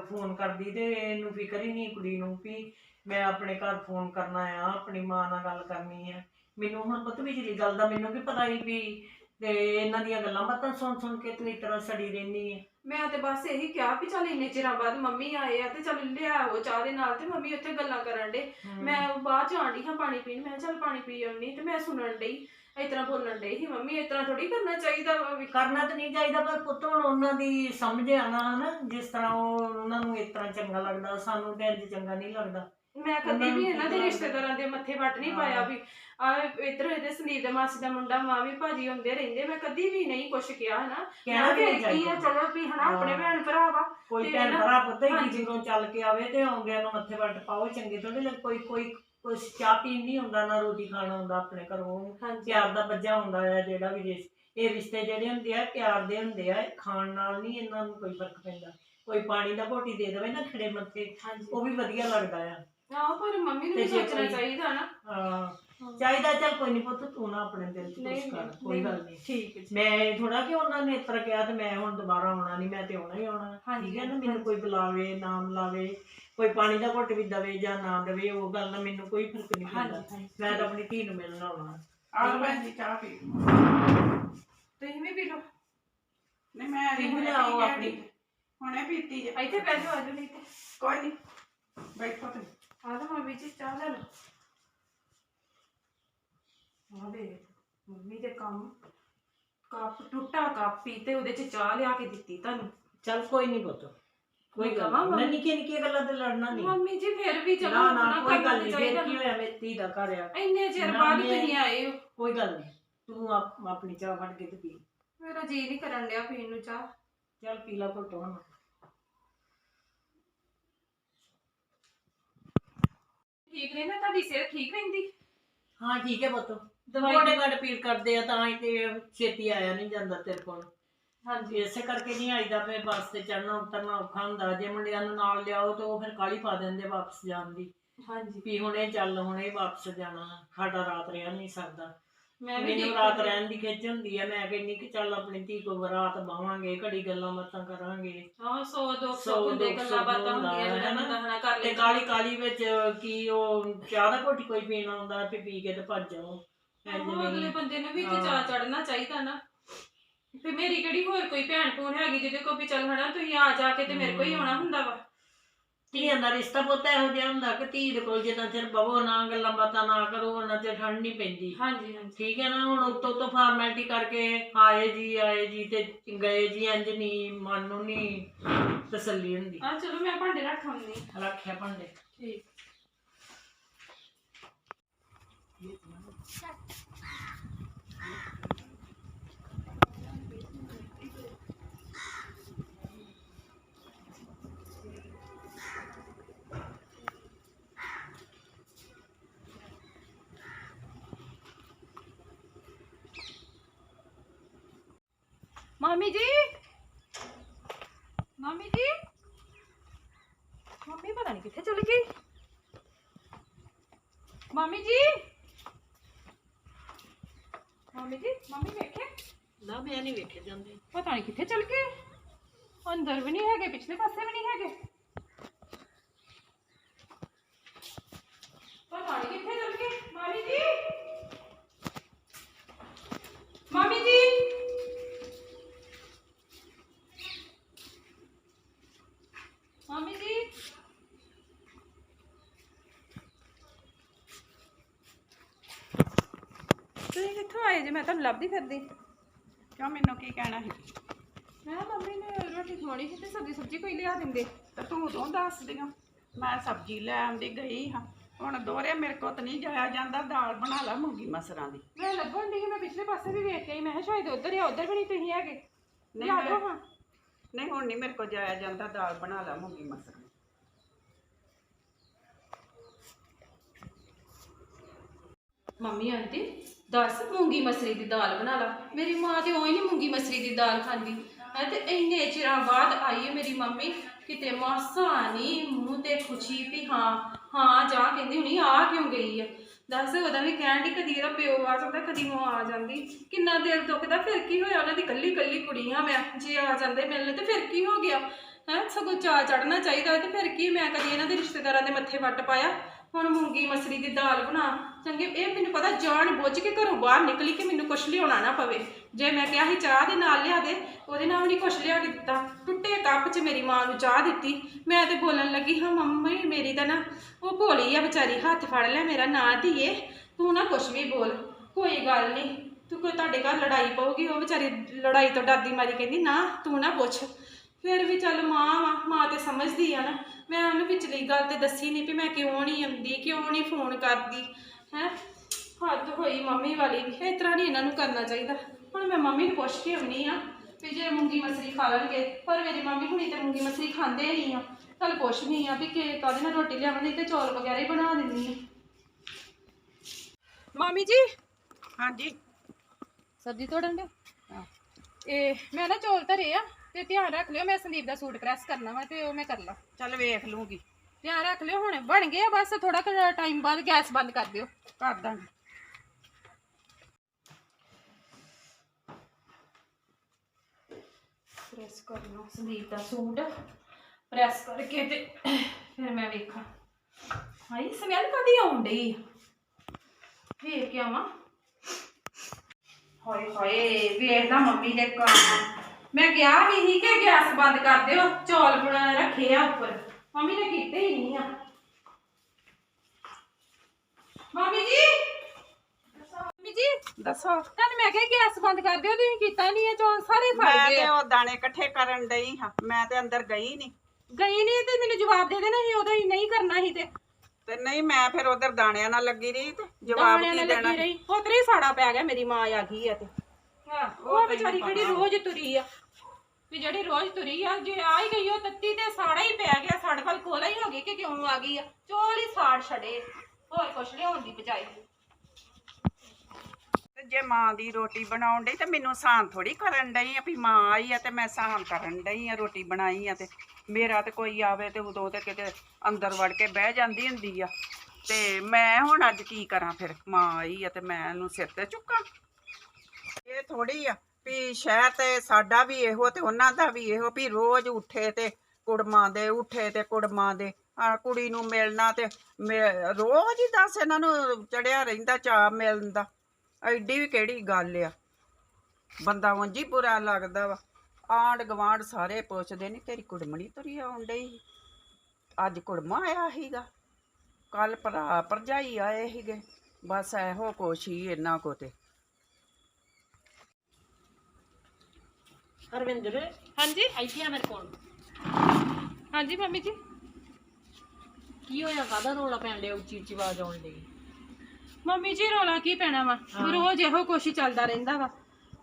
ਫੋਨ ਕਰਦੀ ਤੇ ਇਹਨੂੰ ਫਿਕਰ ਹੀ ਨਹੀਂ ਕੁੜੀ ਨੂੰ ਵੀ ਮੈਂ ਆਪਣੇ ਘਰ ਫੋਨ ਕਰਨਾ ਆ ਆਪਣੀ ਮਾਂ ਨਾਲ ਗੱਲ ਕਰਨੀ ਆ। ਮੈਨੂੰ ਹੁਣ ਪੁੱਤ ਵਿਚਲੀ ਗੱਲ ਦਾ ਮੈਨੂੰ ਵੀ ਪਤਾ ਹੀ ਵੀ ਤੇ ਇਹਨਾਂ ਦੀਆਂ ਗੱਲਾਂ ਬਾਤਾਂ ਸੁਣ ਸੁਣ ਕੇ ਤੂੰ ਇਸ ਤਰ੍ਹਾਂ ਸੜੀ ਰਹਿਨੀ ਹੈ ਮੈਂ ਤੇ ਬਸ ਇਹੀ ਕਿਹਾ ਵੀ ਚੱਲ ਇੰਨੇ ਚਿਰਾਂ ਬਾਅਦ ਮੰਮੀ ਆਏ ਆ ਤੇ ਚੱਲ ਲਿਆਓ ਚਾਹ ਦੇ ਨਾਲ ਤੇ ਮੰਮੀ ਉੱਥੇ ਗੱਲਾਂ ਕਰਨ ਡੇ ਮੈਂ ਬਾਅਦ ਚ ਆਂਡੀ ਹਾਂ ਪਾਣੀ ਪੀਣ ਮੈਂ ਕਿਹਾ ਚੱਲ ਪਾਣੀ ਪੀ ਆਉਣੀ ਤੇ ਮੈਂ ਸੁਣਨ ਡਈ ਇਸ ਤਰ੍ਹਾਂ ਬੋਲਣ ਡਈ ਸੀ ਮੰਮੀ ਇਸ ਤਰ੍ਹਾਂ ਥੋੜੀ ਕਰਨਾ ਚਾਹੀਦਾ ਵਾ ਵੀ। ਕਰਨਾ ਤਾਂ ਨਹੀਂ ਚਾਹੀਦਾ ਪਰ ਪੁੱਤ ਹੁਣ ਉਹਨਾਂ ਦੀ ਸਮਝ ਆਣਾ ਹਨਾ ਜਿਸ ਤਰ੍ਹਾਂ ਉਹ ਉਹਨਾਂ ਨੂੰ ਇਸ ਤਰ੍ਹਾਂ ਚੰਗਾ ਲੱਗਦਾ ਸਾਨੂੰ ਤੇ ਇੰਜ ਚੰਗਾ ਨਹੀਂ ਲੱਗਦਾ। ਮੈਂ ਕਦੀ ਵੀ ਇਹਨਾਂ ਦੇ ਰਿਸ਼ਤੇਦਾਰਾਂ ਦੇ ਮੱਥੇ ਵੱਟ ਨਹੀਂ ਪਾਇਆ। ਵੀ। ਆ ਇਧਰ ਇਹਦੇ ਸੰਦੀਪ ਦੇ ਮਾਸੀ ਦਾ ਮੁੰਡਾ ਮਾਂ ਵੀ ਭਾਜੀ ਹੁੰਦੇ ਰਹਿੰਦੇ ਮੈਂ ਕਦੀ ਵੀ ਨਹੀਂ ਕੁਛ ਕਿਹਾ ਹਨਾ? ਕਹਿਣਾ ਵੀ ਨਹੀਂ ਕੀ ਆ ਚਾਹੀਦਾ ਚਲੋ ਵੀ ਹਨਾ ਆਪਣੇ ਹਾਂ। ਭੈਣ ਭਰਾ ਵਾ। ਕੋਈ ਤੇ ਭੈਣ ਨਾ- ਭਰਾ ਪੁੱਤ ਹੀ ਹਾਂਜੀ। ਜਦੋਂ ਚੱਲ ਕੇ ਆਵੇ ਤੇ ਆਉਂਦਿਆਂ ਨੂੰ ਮੱਥੇ ਵੱਟ ਪਾਓ ਚੰਗੇ ਥੋੜੇ ਲੱਗ ਕੋਈ ਕੋਈ ਕੁਛ ਚਾਹ ਪੀਣ ਨਹੀਂ ਹੁੰਦਾ ਨਾ ਰੋਟੀ ਖਾਣਾ ਹੁੰਦਾ ਆਪਣੇ ਘਰੋਂ। ਹਾਂਜੀ। ਪਿਆਰ ਦਾ ਬੱਜਾ ਹੁੰਦਾ ਹੈ ਜਿਹੜਾ ਵੀ ਰਿਸ਼- ਇਹ ਰਿਸ਼ਤੇ ਜਿਹੜੇ ਹੁੰਦੇ ਆ ਪਿਆਰ ਦੇ ਹੁੰਦੇ ਆ ਖਾਣ ਨਾਲ ਨਹੀਂ ਇਹਨਾਂ ਨੂੰ ਕੋਈ ਫ਼ਰਕ ਪੈਂਦਾ। ਕੋਈ ਪਾਣੀ ਦਾ ਘੋਟੀ ਦੇ ਦੇਵੇ ਨਾ ਖੜੇ ਮੱਥੇ ਹਾਂਜੀ। ਉਹ ਵੀ ਵਧੀਆ ਲੱਗਦਾ ਆ। ਆਹ ਪਰ ਮੰਮੀ ਨੂੰ ਤੇ ਵੀ ਜੇ ਸੋਚਣਾ ਕੋਈ- ਚਾਹੀਦਾ ਨਾ ਹਾਂ। ਚਾਹੀਦਾ ਚੱਲ ਕੋਈ ਨਹੀਂ ਪੁੱਤ ਤੂੰ ਨਾ ਆਪਣੇ ਦਿਲ 'ਚ ਨਹੀਂ ਕੁਛ ਕਰ ਨਹੀਂ, ਕੋਈ ਗੱਲ ਨਹੀਂ ਠੀਕ ਹੈ ਜੀ। ਮੈਂ ਥੋੜਾ ਕਿ ਉਹਨਾਂ ਨੇ ਇਸ ਤਰ੍ਹਾਂ ਕਿਹਾ ਤੇ ਮੈਂ ਹੁਣ ਦੁਬਾਰਾ ਆਉਣਾ ਨਹੀਂ ਮੈਂ ਤੇ ਆਉਣਾ ਹੀ ਆਉਣਾ। ਹਾਂਜੀ, ਠੀਕ ਹੈ ਨਾ ਮੈਨੂੰ ਕੋਈ ਬੁਲਾਵੇ ਨਾਮ ਲਾਵੇ ਕੋਈ ਪਾਣੀ ਦਾ ਘੁੱਟ ਵੀ ਦਵੇ ਜਾਂ ਨਾ ਦਵੇ ਉਹ ਗੱਲ ਨਾਲ ਮੈਨੂੰ ਕੋਈ ਫ਼ਰਕ ਨਹੀਂ ਪੈਂਦਾ। ਹਾਂਜੀ ਹਾਂਜੀ। ਮੈਂ ਤਾਂ ਆਪਣੀ ਧੀ ਨੂੰ ਮਿਲਣ ਆਉਣਾ। ਆਹ ਭੈਣ ਜੀ ਚਾਹ ਪੀ ਤੁਸੀਂ ਵੀ ਪੀ ਲਓ। ਨਹੀਂ ਮੈਂ ਤੁਸੀਂ ਹੁਣੇ ਕੇ ਆਪਣੀ। ਹੁਣੇ ਪੀਤੀ ਜੇ ਇੱਥੇ ਬਹਿ ਜਾਓ ਆਜੋ ਨਹੀਂ ਤੇ। ਕੋਈ ਨਹੀਂ ਬੈਠੋ ਤੇ ਆ ਤਾਂ ਮੰਮੀ ਜੀ ਚਾਹ ਲੈ ਲਓ ਆ ਦੇ ਮੰਮੀ ਦੇ ਕੰਮ ਕੱਪ ਟੁੱਟਾ ਕੱਪ ਤੇ ਉਹਦੇ ਚ ਚਾਹ ਲਿਆ ਕੇ ਦਿੱਤੀ ਤੁਹਾਨੂੰ। ਚੱਲ ਕੋਈ ਨਹੀਂ ਪੁੱਤ ਕੋਈ ਗੱਲ ਕਵਾਂ ਨਹੀਂ? ਨਿੱਕੀਆਂ ਨਿੱਕੀਆਂ ਗੱਲਾਂ ਤੇ ਲੜਨਾ ਨਹੀਂ ਮੰਮੀ ਜੀ ਫਿਰ ਵੀ ਚਲੋ ਨਾ ਨਾ ਆਪਣਾ ਕੋਈ ਗੱਲ ਨਹੀਂ ਫਿਰ ਕੀ ਹੋਇਆ ਮੇਰੀ ਧੀ ਦਾ ਘਰ ਆ। ਇੰਨੇ ਚਿਰ ਨਾ, ਬਾਅਦ ਮੈਂ- ਤੁਸੀਂ ਆਏ ਹੋ। ਕੋਈ ਗੱਲ ਨਹੀਂ ਤੂੰ ਆਪ- ਆਪਣੀ ਚਾਹ ਫੜ ਕੇ ਤੇ ਪੀ। ਮੇਰਾ ਜੀ ਨਹੀਂ ਕਰਨ ਡਿਆ ਪੀਣ ਨੂੰ ਚਾਹ। ਚੱਲ ਪੀ ਲਾ ਘੁੱਟ ਹੁਣ। ਠੀਕ ਨੇ ਨਾ ਤੁਹਾਡੀ ਸਿਹਤ ਠੀਕ ਰਹਿੰਦੀ? ਹਾਂ ਠੀਕ ਹੈ ਪੁੱਤ। ਦਵਾਈ ਗੋਡੇ ਗਾਡੇ ਪੀੜ ਕਰਦੇ ਆ ਤਾਂ ਹੀ ਤੇ ਛੇਤੀ ਆਇਆ ਨਹੀਂ ਜਾਂਦਾ ਤੇਰੇ ਕੋਲ। ਹਾਂਜੀ। ਇਸੇ ਕਰਕੇ ਨਹੀਂ ਆਈਦਾ ਫੇ ਬੱਸ ਤੇ ਚੜਨਾ ਉਤਰਨਾ ਔਖਾ ਹੁੰਦਾ। ਜੇ ਮੁੰਡਿਆਂ ਨੂੰ ਨਾਲ ਲਿਆਓ ਤੇ ਉਹ ਫਿਰ ਕਾਲੀ ਪਾ ਦਿੰਦੇ ਵਾਪਸ ਜਾਣ ਦੀ। ਹਾਂਜੀ। ਵੀ ਹੁਣੇ ਚੱਲ ਹੁਣੇ ਵਾਪਸ ਜਾਣਾ ਸਾਡਾ ਰਾਤ ਰਿਹਾ ਨਹੀਂ ਸਕਦਾ। ਮੈਂ ਵੀ ਮੈਨੂੰ ਰਾਤ ਰਹਿਣ ਦੀ ਖਿੱਚ ਹੁੰਦੀ ਆ। ਮੈਂ ਕਹਿੰਨੀ ਕਿ ਚੱਲ ਆਪਣੀ ਧੀ ਕੋ ਰਾਤ ਬਾਵਾਂਗੇ ਘੜੀ ਗੱਲਾਂ ਬਾਤਾਂ ਕਰਾਂਗੇ। ਹਾਂ ਸੌ ਦੋ ਸੌ ਹੁੰਦੇ ਗੱਲਾਂ ਬਾਤਾਂ ਹੁੰਦਾ ਹੁੰਦੀਆਂ ਜਿਹੜਾ ਨਾ। ਬੰਦਾ ਹਨਾ ਕਰ ਲੈ ਕਾਲੀ ਕਾਲੀ ਵਿੱਚ ਕੀ ਉਹ ਚਾਹ ਦਾ ਘੁੱਟ ਕੋਈ ਪੀਣਾ ਹੁੰਦਾ ਤੇ ਪੀ ਕੇ ਤੇ ਭੱਜ ਜਾਓ। ਉਹ ਅਗਲੇ ਬੰਦੇ ਨੂੰ ਵੀ ਤੇ। ਚਾਹ ਚੜਨਾ ਚਾਹੀਦਾ ਨਾ। ਤੇ ਮੇਰੀ ਕਿਹੜੀ ਹੋਰ ਕੋਈ ਭੈਣ ਭੂਣ ਹੈਗੀ ਜਿਹਦੇ ਕੋਲ ਵੀ ਚੱਲ ਹਨਾ ਤੁਸੀਂ ਆ ਜਾ ਕੇ ਤੇ ਮੇਰੇ ਕੋਲ ਹੀ ਆਉਣਾ ਹੁੰਦਾ ਵਾ। ਧੀਆਂ ਦਾ ਰਿਸ਼ਤਾ ਪੁੱਤ ਇਹੋ ਜਿਹਾ ਹੁੰਦਾ ਕਿ ਧੀ ਦੇ ਕੋਲ ਜਿੰਨਾ ਚਿਰ ਬਵੋ ਨਾ ਗੱਲਾਂ ਬਾਤਾਂ ਨਾ ਕਰੋ ਉਹਨਾਂ ਚਿਰ ਠੰਡ ਨਹੀਂ ਪੈਂਦੀ। ਹਾਂਜੀ ਹਾਂਜੀ। ਠੀਕ ਹੈ ਨਾ ਹੁਣ ਉੱਤੋਂ ਤੋਂ ਫਾਰਮੈਲਿਟੀ ਕਰਕੇ ਆਏ ਜੀ ਆਏ ਜੀ ਤੇ ਗਏ ਜੀ ਇੰਜ ਨਹੀਂ ਮਨ ਨੂੰ ਨਹੀਂ ਤਸੱਲੀ ਹੁੰਦੀ। ਆ ਚਲੋ ਮੈਂ ਭਾਂਡੇ ਰੱਖ ਆਉਂਦੀ ਰੱਖਿਆ ਭਾਂਡੇ। ਠੀਕ। ਮਾਮੀ ਜੀ ਮਾਮੀ ਜੀ ਮੰਮੀ ਪਤਾ ਨਹੀਂ ਕਿੱਥੇ ਚਲੀ ਗਈ ਮੰਮੀ ਜੀ ਮੰਮੀ ਜੀ ਮੰਮੀ ਵੇਖੇ ਨਾ ਮੈਂ ਨਹੀਂ ਵੇਖੇ ਜਾਂਦੇ ਪਤਾ ਨਹੀਂ ਕਿੱਥੇ ਚਲ ਗਏ ਅੰਦਰ ਵੀ ਨਹੀਂ ਹੈਗੇ ਪਿਛਲੇ ਪਾਸੇ ਵੀ ਨਹੀਂ ਹੈਗੇ ਪਤਾ ਨਹੀਂ ਕਿੱਥੇ ਚਲ ਗਏ ਮੰਮੀ ਜੀ ਮੰਮੀ ਜੀ ਮੰਮੀ ਜੀ ਤੁਸੀਂ ਕਿੱਥੋਂ ਆਏ ਜੇ ਮੈਂ ਤੁਹਾਨੂੰ ਲੱਭਦੀ ਫਿਰਦੀ। ਕਿਉਂ ਮੈਨੂੰ ਕੀ ਕਹਿਣਾ ਸੀ? ਮੈਂ ਕਿਹਾ ਮੰਮੀ ਨੇ ਰੋਟੀ ਖਵਾਉਣੀ ਸੀ ਤੇ ਸਬਜ਼ੀ ਸਬਜ਼ੀ ਕੋਈ ਲਿਆ ਦਿੰਦੇ। ਤੇ ਤੂੰ ਉਦੋਂ ਦੱਸ ਦਿਆਂ। ਮੈਂ ਸਬਜ਼ੀ ਲੈ ਆਉਂਦੀ ਗਈ ਹਾਂ। ਹੁਣ ਦੋਰੇ ਮੇਰੇ ਕੋਲ ਤਾਂ ਨਹੀਂ ਜਾਇਆ ਜਾਂਦਾ। ਦਾਲ ਬਣਾ ਲਾ ਮੂੰਗੀ ਮਸਰਾਂ ਦੀ। ਮੈਂ ਲੱਭਣ ਦੀ ਮੈਂ ਪਿਛਲੇ ਪਾਸੇ ਵੀ ਵੇਖ ਕੇ ਆਈ। ਮੈਂ ਕਿਹਾ ਸ਼ਾਇਦ ਉਧਰ ਜਾਂ ਉਧਰ ਵੀ ਨਹੀਂ ਤੁਸੀਂ ਹੈਗੇ। ਨਹੀਂ ਦਿਓ ਮੈਂ- ਹਾਂ ਨਹੀਂ ਹੁਣ ਨਹੀਂ ਮੇਰੇ ਕੋਲ ਜਾਇਆ ਜਾਂਦਾ। ਦਾਲ ਬਣਾ ਲਾ ਮੂੰਗੀ ਮਸਰਾਂ ਦੀ। Mummy aunty? ਦੱਸ ਮੂੰਗੀ ਮਸਰੀ ਦੀ ਦਾਲ ਬਣਾ ਲਾ। ਮੇਰੀ ਮਾਂ ਤੇ ਉਹੀ ਨਹੀਂ ਮੂੰਗੀ ਮਸਰੀ ਦੀ ਦਾਲ ਖਾਂਦੀ। ਹੈ ਤੇ ਇੰਨੇ ਚਿਰਾਂ ਬਾਅਦ ਆਈ ਹੈ ਮੇਰੀ ਮੰਮੀ, ਕਿਤੇ ਮਾਸਾ ਨਹੀਂ ਮੂੰਹ ਤੇ ਖੁਸ਼ੀ ਵੀ ਹਾਂ ਹਾਂ, ਜਾ ਕਹਿੰਦੀ ਹੁਣੀ, ਆ ਕਿਉਂ ਗਈ ਹੈ ਦੱਸ ਉਹਦਾ ਵੀ ਕਹਿਣ ਦੀ ਕਦੀ ਇਹਦਾ ਪਿਓ ਆ ਜਾਂਦਾ, ਕਦੀ ਮਾਂ ਆ ਜਾਂਦੀ। ਕਿੰਨਾ ਦਿਲ ਦੁਖਦਾ, ਫਿਰ ਕੀ ਹੋਇਆ? ਉਹਨਾਂ ਦੀ ਕੱਲੀ ਕੱਲੀ ਕੁੜੀ ਆ ਮੈਂ, ਜੇ ਆ ਜਾਂਦੇ ਮਿਲਣ, ਤੇ ਫਿਰ ਕੀ ਹੋ ਗਿਆ? ਹੈ, ਸਗੋਂ ਚਾ ਚੜਨਾ ਚਾਹੀਦਾ ਤੇ ਫਿਰ ਕੀ? ਮੈਂ ਕਦੀ ਇਹਨਾਂ ਦੇ ਰਿਸ਼ਤੇਦਾਰਾਂ ਦੇ ਮੱਥੇ ਵੱਟ ਪਾਇਆ। ਹੁਣ ਮੂੰਗੀ ਮਸਰੀ ਦੀ ਦਾਲ ਬਣਾ। ਚੰਗੇ, ਇਹ ਮੈਨੂੰ ਪਤਾ ਜਾਣ ਬੁੱਝ ਕੇ ਘਰੋਂ ਬਾਹਰ ਨਿਕਲੀ ਕਿ ਮੈਨੂੰ ਕੁਛ ਲਿਆਉਣਾ ਨਾ ਪਵੇ। ਜੇ ਮੈਂ ਕਿਹਾ ਸੀ ਚਾਹ ਦੇ ਨਾਲ ਲਿਆ ਦੇ, ਉਹਦੇ ਨਾਲ ਵੀ ਨਹੀਂ ਕੁਛ ਲਿਆ ਕੇ ਦਿੱਤਾ। ਟੁੱਟੇ ਕੱਪ 'ਚ ਮੇਰੀ ਮਾਂ ਨੂੰ ਚਾਹ ਦਿੱਤੀ। ਮੈਂ ਤੇ ਬੋਲਣ ਲੱਗੀ, ਹਾਂ ਮੰਮੀ, ਮੇਰੀ ਤਾਂ ਨਾ ਉਹ ਭੋਲੀ ਆ ਵਿਚਾਰੀ, ਹੱਥ ਫੜ ਲੈ ਮੇਰਾ ਨਾਂ ਧੀਏ, ਤੂੰ ਨਾ ਕੁਛ ਵੀ ਬੋਲ। ਕੋਈ ਗੱਲ ਨਹੀਂ ਤੂੰ ਕੋਈ ਤੁਹਾਡੇ ਘਰ ਲੜਾਈ ਪਊਗੀ, ਉਹ ਵਿਚਾਰੀ ਲੜਾਈ ਤੋਂ ਡਰਦੀ ਮਾਰੀ ਕਹਿੰਦੀ, ਨਾ, ਤੂੰ ਨਾ ਪੁੱਛ। ਫਿਰ ਵੀ ਚੱਲ ਮਾਂ ਵਾ ਮਾਂ ਤੇ ਸਮਝਦੀ ਆ ਨਾ। ਮੈਂ ਉਹਨੂੰ ਵਿਚਲੀ ਗੱਲ ਤੇ ਦੱਸੀ ਨਹੀਂ ਵੀ ਮੈਂ ਕਿਉਂ ਨਹੀਂ ਆਉਂਦੀ ਕਿਉਂ ਨਹੀਂ ਫੋਨ ਕਰਦੀ ਹੈ। ਹੱਦ ਹੋਈ ਮੰਮੀ ਵਾਲੀ ਵੀ ਇਸ ਤਰ੍ਹਾਂ ਨਹੀਂ ਇਹਨਾਂ ਨੂੰ ਕਰਨਾ ਚਾਹੀਦਾ। ਹੁਣ ਮੈਂ ਮੰਮੀ ਨੂੰ ਪੁੱਛ ਕੇ ਆਉਣੀ ਆ ਵੀ ਜੇ ਮੂੰਗੀ ਮਸਰੀ ਖਾ ਲੈਣਗੇ ਪਰ ਮੇਰੀ ਮੰਮੀ ਹੁਣੀ ਤੇ ਮੂੰਗੀ ਮਸਰੀ ਖਾਂਦੇ ਨਹੀਂ ਆ। ਚੱਲ ਪੁੱਛਣੀ ਆ ਵੀ ਕਿ ਕਾਹਦੇ ਨਾਲ ਰੋਟੀ ਲਿਆਵਾਂ ਨਹੀਂ ਤੇ ਚੌਲ ਵਗੈਰਾ ਹੀ ਬਣਾ ਦਿੰਦੀ ਆ। ਮਾਮੀ ਜੀ? ਹਾਂਜੀ। ਸਬਜ਼ੀ ਤੋੜਨ ਦੇ ਇਹ ਮੈਂ ਨਾ ਚੌਲ ਧਰੇ ਆ। ਤੇ ਧਿਆਨ ਰੱਖ ਲਿਓ ਮੈਂ ਸੰਦੀਪ ਦਾ ਸੂਟ ਪ੍ਰੈਸ ਕਰਨਾ ਵਾ ਤੇ ਉਹ ਮੈਂ ਕਰ ਲਾਂ। ਚੱਲ ਵੇਖ ਲੂੰਗੀ। ਧਿਆਨ ਰੱਖ ਲਿਓ ਹੁਣ ਬਣ ਗਏ ਆ ਬਸ ਥੋੜਾ ਕੁ ਟਾਈਮ ਬਾਅਦ ਗੈਸ ਬੰਦ ਕਰ ਦਿਓ। ਕਰ ਦਾਂਗੀ। ਪ੍ਰੈਸ ਕਰਨਾ ਸੰਦੀਪ ਦਾ ਸੂਟ। ਪ੍ਰੈਸ ਕਰਕੇ ਤੇ ਫਿਰ ਮੈਂ ਵੇਖਾਂ। ਹਾਈ ਸਮੈਲ ਕਦੀ ਆਉਣ ਡਈ ਫੇਰ ਕੀ ਆਵਾਂ। ਹਾਏ ਹਾਏ ਵੇਖਦਾ ਮੰਮੀ ਦੇ ਕੰਮ। ਮੈਂ ਕਿਹਾ ਵੀ ਸੀ ਕਿ ਗੈਸ ਬੰਦ ਕਰ ਦਿਓ ਚੌਲ ਬਣਾ ਰੱਖੇ ਆ ਉੱਪਰ। ਮੰਮੀ ਨੇ ਕੀਤੇ ਹੀ ਨਹੀਂ ਆ। ਮੰਮੀ ਜੀ? ਮੰਮੀ ਜੀ? ਦੱਸੋ। ਤੁਹਾਨੂੰ ਮੈਂ ਕਿਹਾ ਗੈਸ ਬੰਦ ਕਰ ਦਿਓ ਤੁਸੀਂ ਕੀਤਾ ਨਹੀਂ ਇਹ ਚੌਲ ਸਾਰੇ ਫੜ ਮੈਂ ਗਏ ਤੇ ਆ। ਉਹ ਦਾਣੇ ਇਕੱਠੇ ਕਰਨ ਡਈ ਹਾਂ ਮੈਂ ਤੇ ਅੰਦਰ ਗਈ ਨਹੀਂ। ਗਈ ਨਹੀਂ ਤੇ ਮੈਨੂੰ ਜਵਾਬ ਦੇ ਦੇਣਾ ਸੀ ਉਦੋਂ ਹੀ ਨਹੀਂ ਕਰਨਾ ਸੀ ਤੇ। ਤੇ ਨਹੀਂ ਮੈਂ ਫਿਰ ਉਧਰ ਦਾਣਿਆਂ ਨਾਲ ਲੱਗੀ ਰਹੀ ਤੇ ਜਵਾਬ ਦਾਣਿਆਂ ਕੀ ਨਾਲ ਦੇਣਾ ਲੱਗੀ ਰਹੀ। ਉਤਰੇ ਹੀ ਸਾੜਾ ਪੈ ਗਿਆ ਮੇਰੀ ਮਾਂ ਆ ਗਈ ਆ ਤੇ। ਹਾਂ ਉਹ ਵਿਚਾਰੀ ਕਿਹੜੀ ਰੋਜ਼ ਤੁਰੀ ਆ? ਵੀ ਜਿਹੜੀ ਰੋਜ਼ ਤੁਰੀ ਆ ਜੇ ਆ ਹੀ ਗਈ ਉਹ ਤੱਤੀ ਤੇ ਸਾੜਾ ਹੀ ਪੈ ਗਿਆ ਸਾਡੇ ਵੱਲ ਕੋਲਾ ਹੀ ਹੋ ਗਈ ਕਿ ਕਿਉਂ ਆ ਗਈ ਆ? ਚੋਲ ਹੀ ਸਾੜ ਛੜੇ ਹੋਰ ਕੁਛ ਲਿਆਉਣ ਦੀ ਬਜਾਏ ਤੇ ਜੇ ਮਾਂ ਦੀ ਰੋਟੀ ਬਣਾਉਣ ਡਈ ਤੇ ਮੈਨੂੰ ਸਾਨ ਥੋੜੀ ਕਰਨ ਡਈ ਆ ਵੀ ਮਾਂ ਆਈ ਆ ਤੇ ਮੈਂ ਸਾਨ ਕਰਨ ਡਈ ਆ ਰੋਟੀ ਬਣਾਈ ਆ ਤੇ ਮੇਰਾ ਤੇ ਕੋਈ ਆਵੇ ਤੇ ਉਦੋਂ ਤੇ ਕਿਤੇ ਅੰਦਰ ਵੜ ਕੇ ਬਹਿ ਜਾਂਦੀ ਹੁੰਦੀ ਆ। ਤੇ ਮੈਂ ਹੁਣ ਅੱਜ ਕੀ ਕਰਾਂ ਫਿਰ? ਮਾਂ ਆਈ ਆ ਤੇ ਮੈਂ ਇਹਨੂੰ ਸਿਰ ਤੇ ਚੁੱਕਾਂ। ਇਹ ਥੋੜੀ ਆ ਵੀ ਸ਼ਹਿਰ ਤੇ ਸਾਡਾ ਵੀ ਇਹੋ ਤੇ ਉਹਨਾਂ ਦਾ ਵੀ ਇਹੋ ਵੀ ਰੋਜ਼ ਉੱਠੇ ਤੇ ਕੁੜਮਾਂ ਦੇ, ਉੱਠੇ ਤੇ ਕੁੜਮਾਂ ਦੇ। ਆ ਕੁੜੀ ਨੂੰ ਮਿਲਣਾ ਤੇ ਮਿ- ਰੋਜ਼ ਹੀ ਦੱਸ ਇਹਨਾਂ ਨੂੰ ਚੜਿਆ ਰਹਿੰਦਾ ਚਾ ਮਿਲਣ ਦਾ। ਐਡੀ ਵੀ ਕਿਹੜੀ ਗੱਲ ਆ? ਬੰਦਾ ਉਂਝ ਹੀ ਬੁਰਾ ਲੱਗਦਾ ਵਾ। ਆਂਡ ਗਵਾਂਡ ਸਾਰੇ ਪੁੱਛਦੇ ਨੇ, ਤੇਰੀ ਕੁੜਮਣੀ ਤੁਰੀ ਆਉਣ ਡਈ ਅੱਜ ਕੁੜਮਾ ਆਇਆ ਸੀਗਾ। ਕੱਲ ਭਰਾ ਭਰਜਾਈ ਆਏ ਸੀਗੇ। ਬਸ ਇਹੋ ਕੁਛ ਹੀ ਇਹਨਾਂ ਕੋ ਤੇ। ਹਰਵਿੰਦਰ। ਹਾਂਜੀ। ਇੱਥੇ ਆ ਮੇਰੇ ਕੋਲ। ਹਾਂਜੀ ਮੰਮੀ ਜੀ। ਕੀ ਹੋਇਆ? ਕਾਹਦਾ ਰੋਲਾ ਪੈਣ ਡਿਆ? ਉੱਚੀ ਉੱਚੀ ਆਵਾਜ਼ ਆਉਣ ਡਈ। ਮੰਮੀ ਜੀ ਰੋਲਾ ਕੀ ਪੈਣਾ ਵਾ? ਰੋਜ਼ ਇਹੋ ਕੁਛ ਹੀ ਚੱਲਦਾ ਰਹਿੰਦਾ ਵਾ।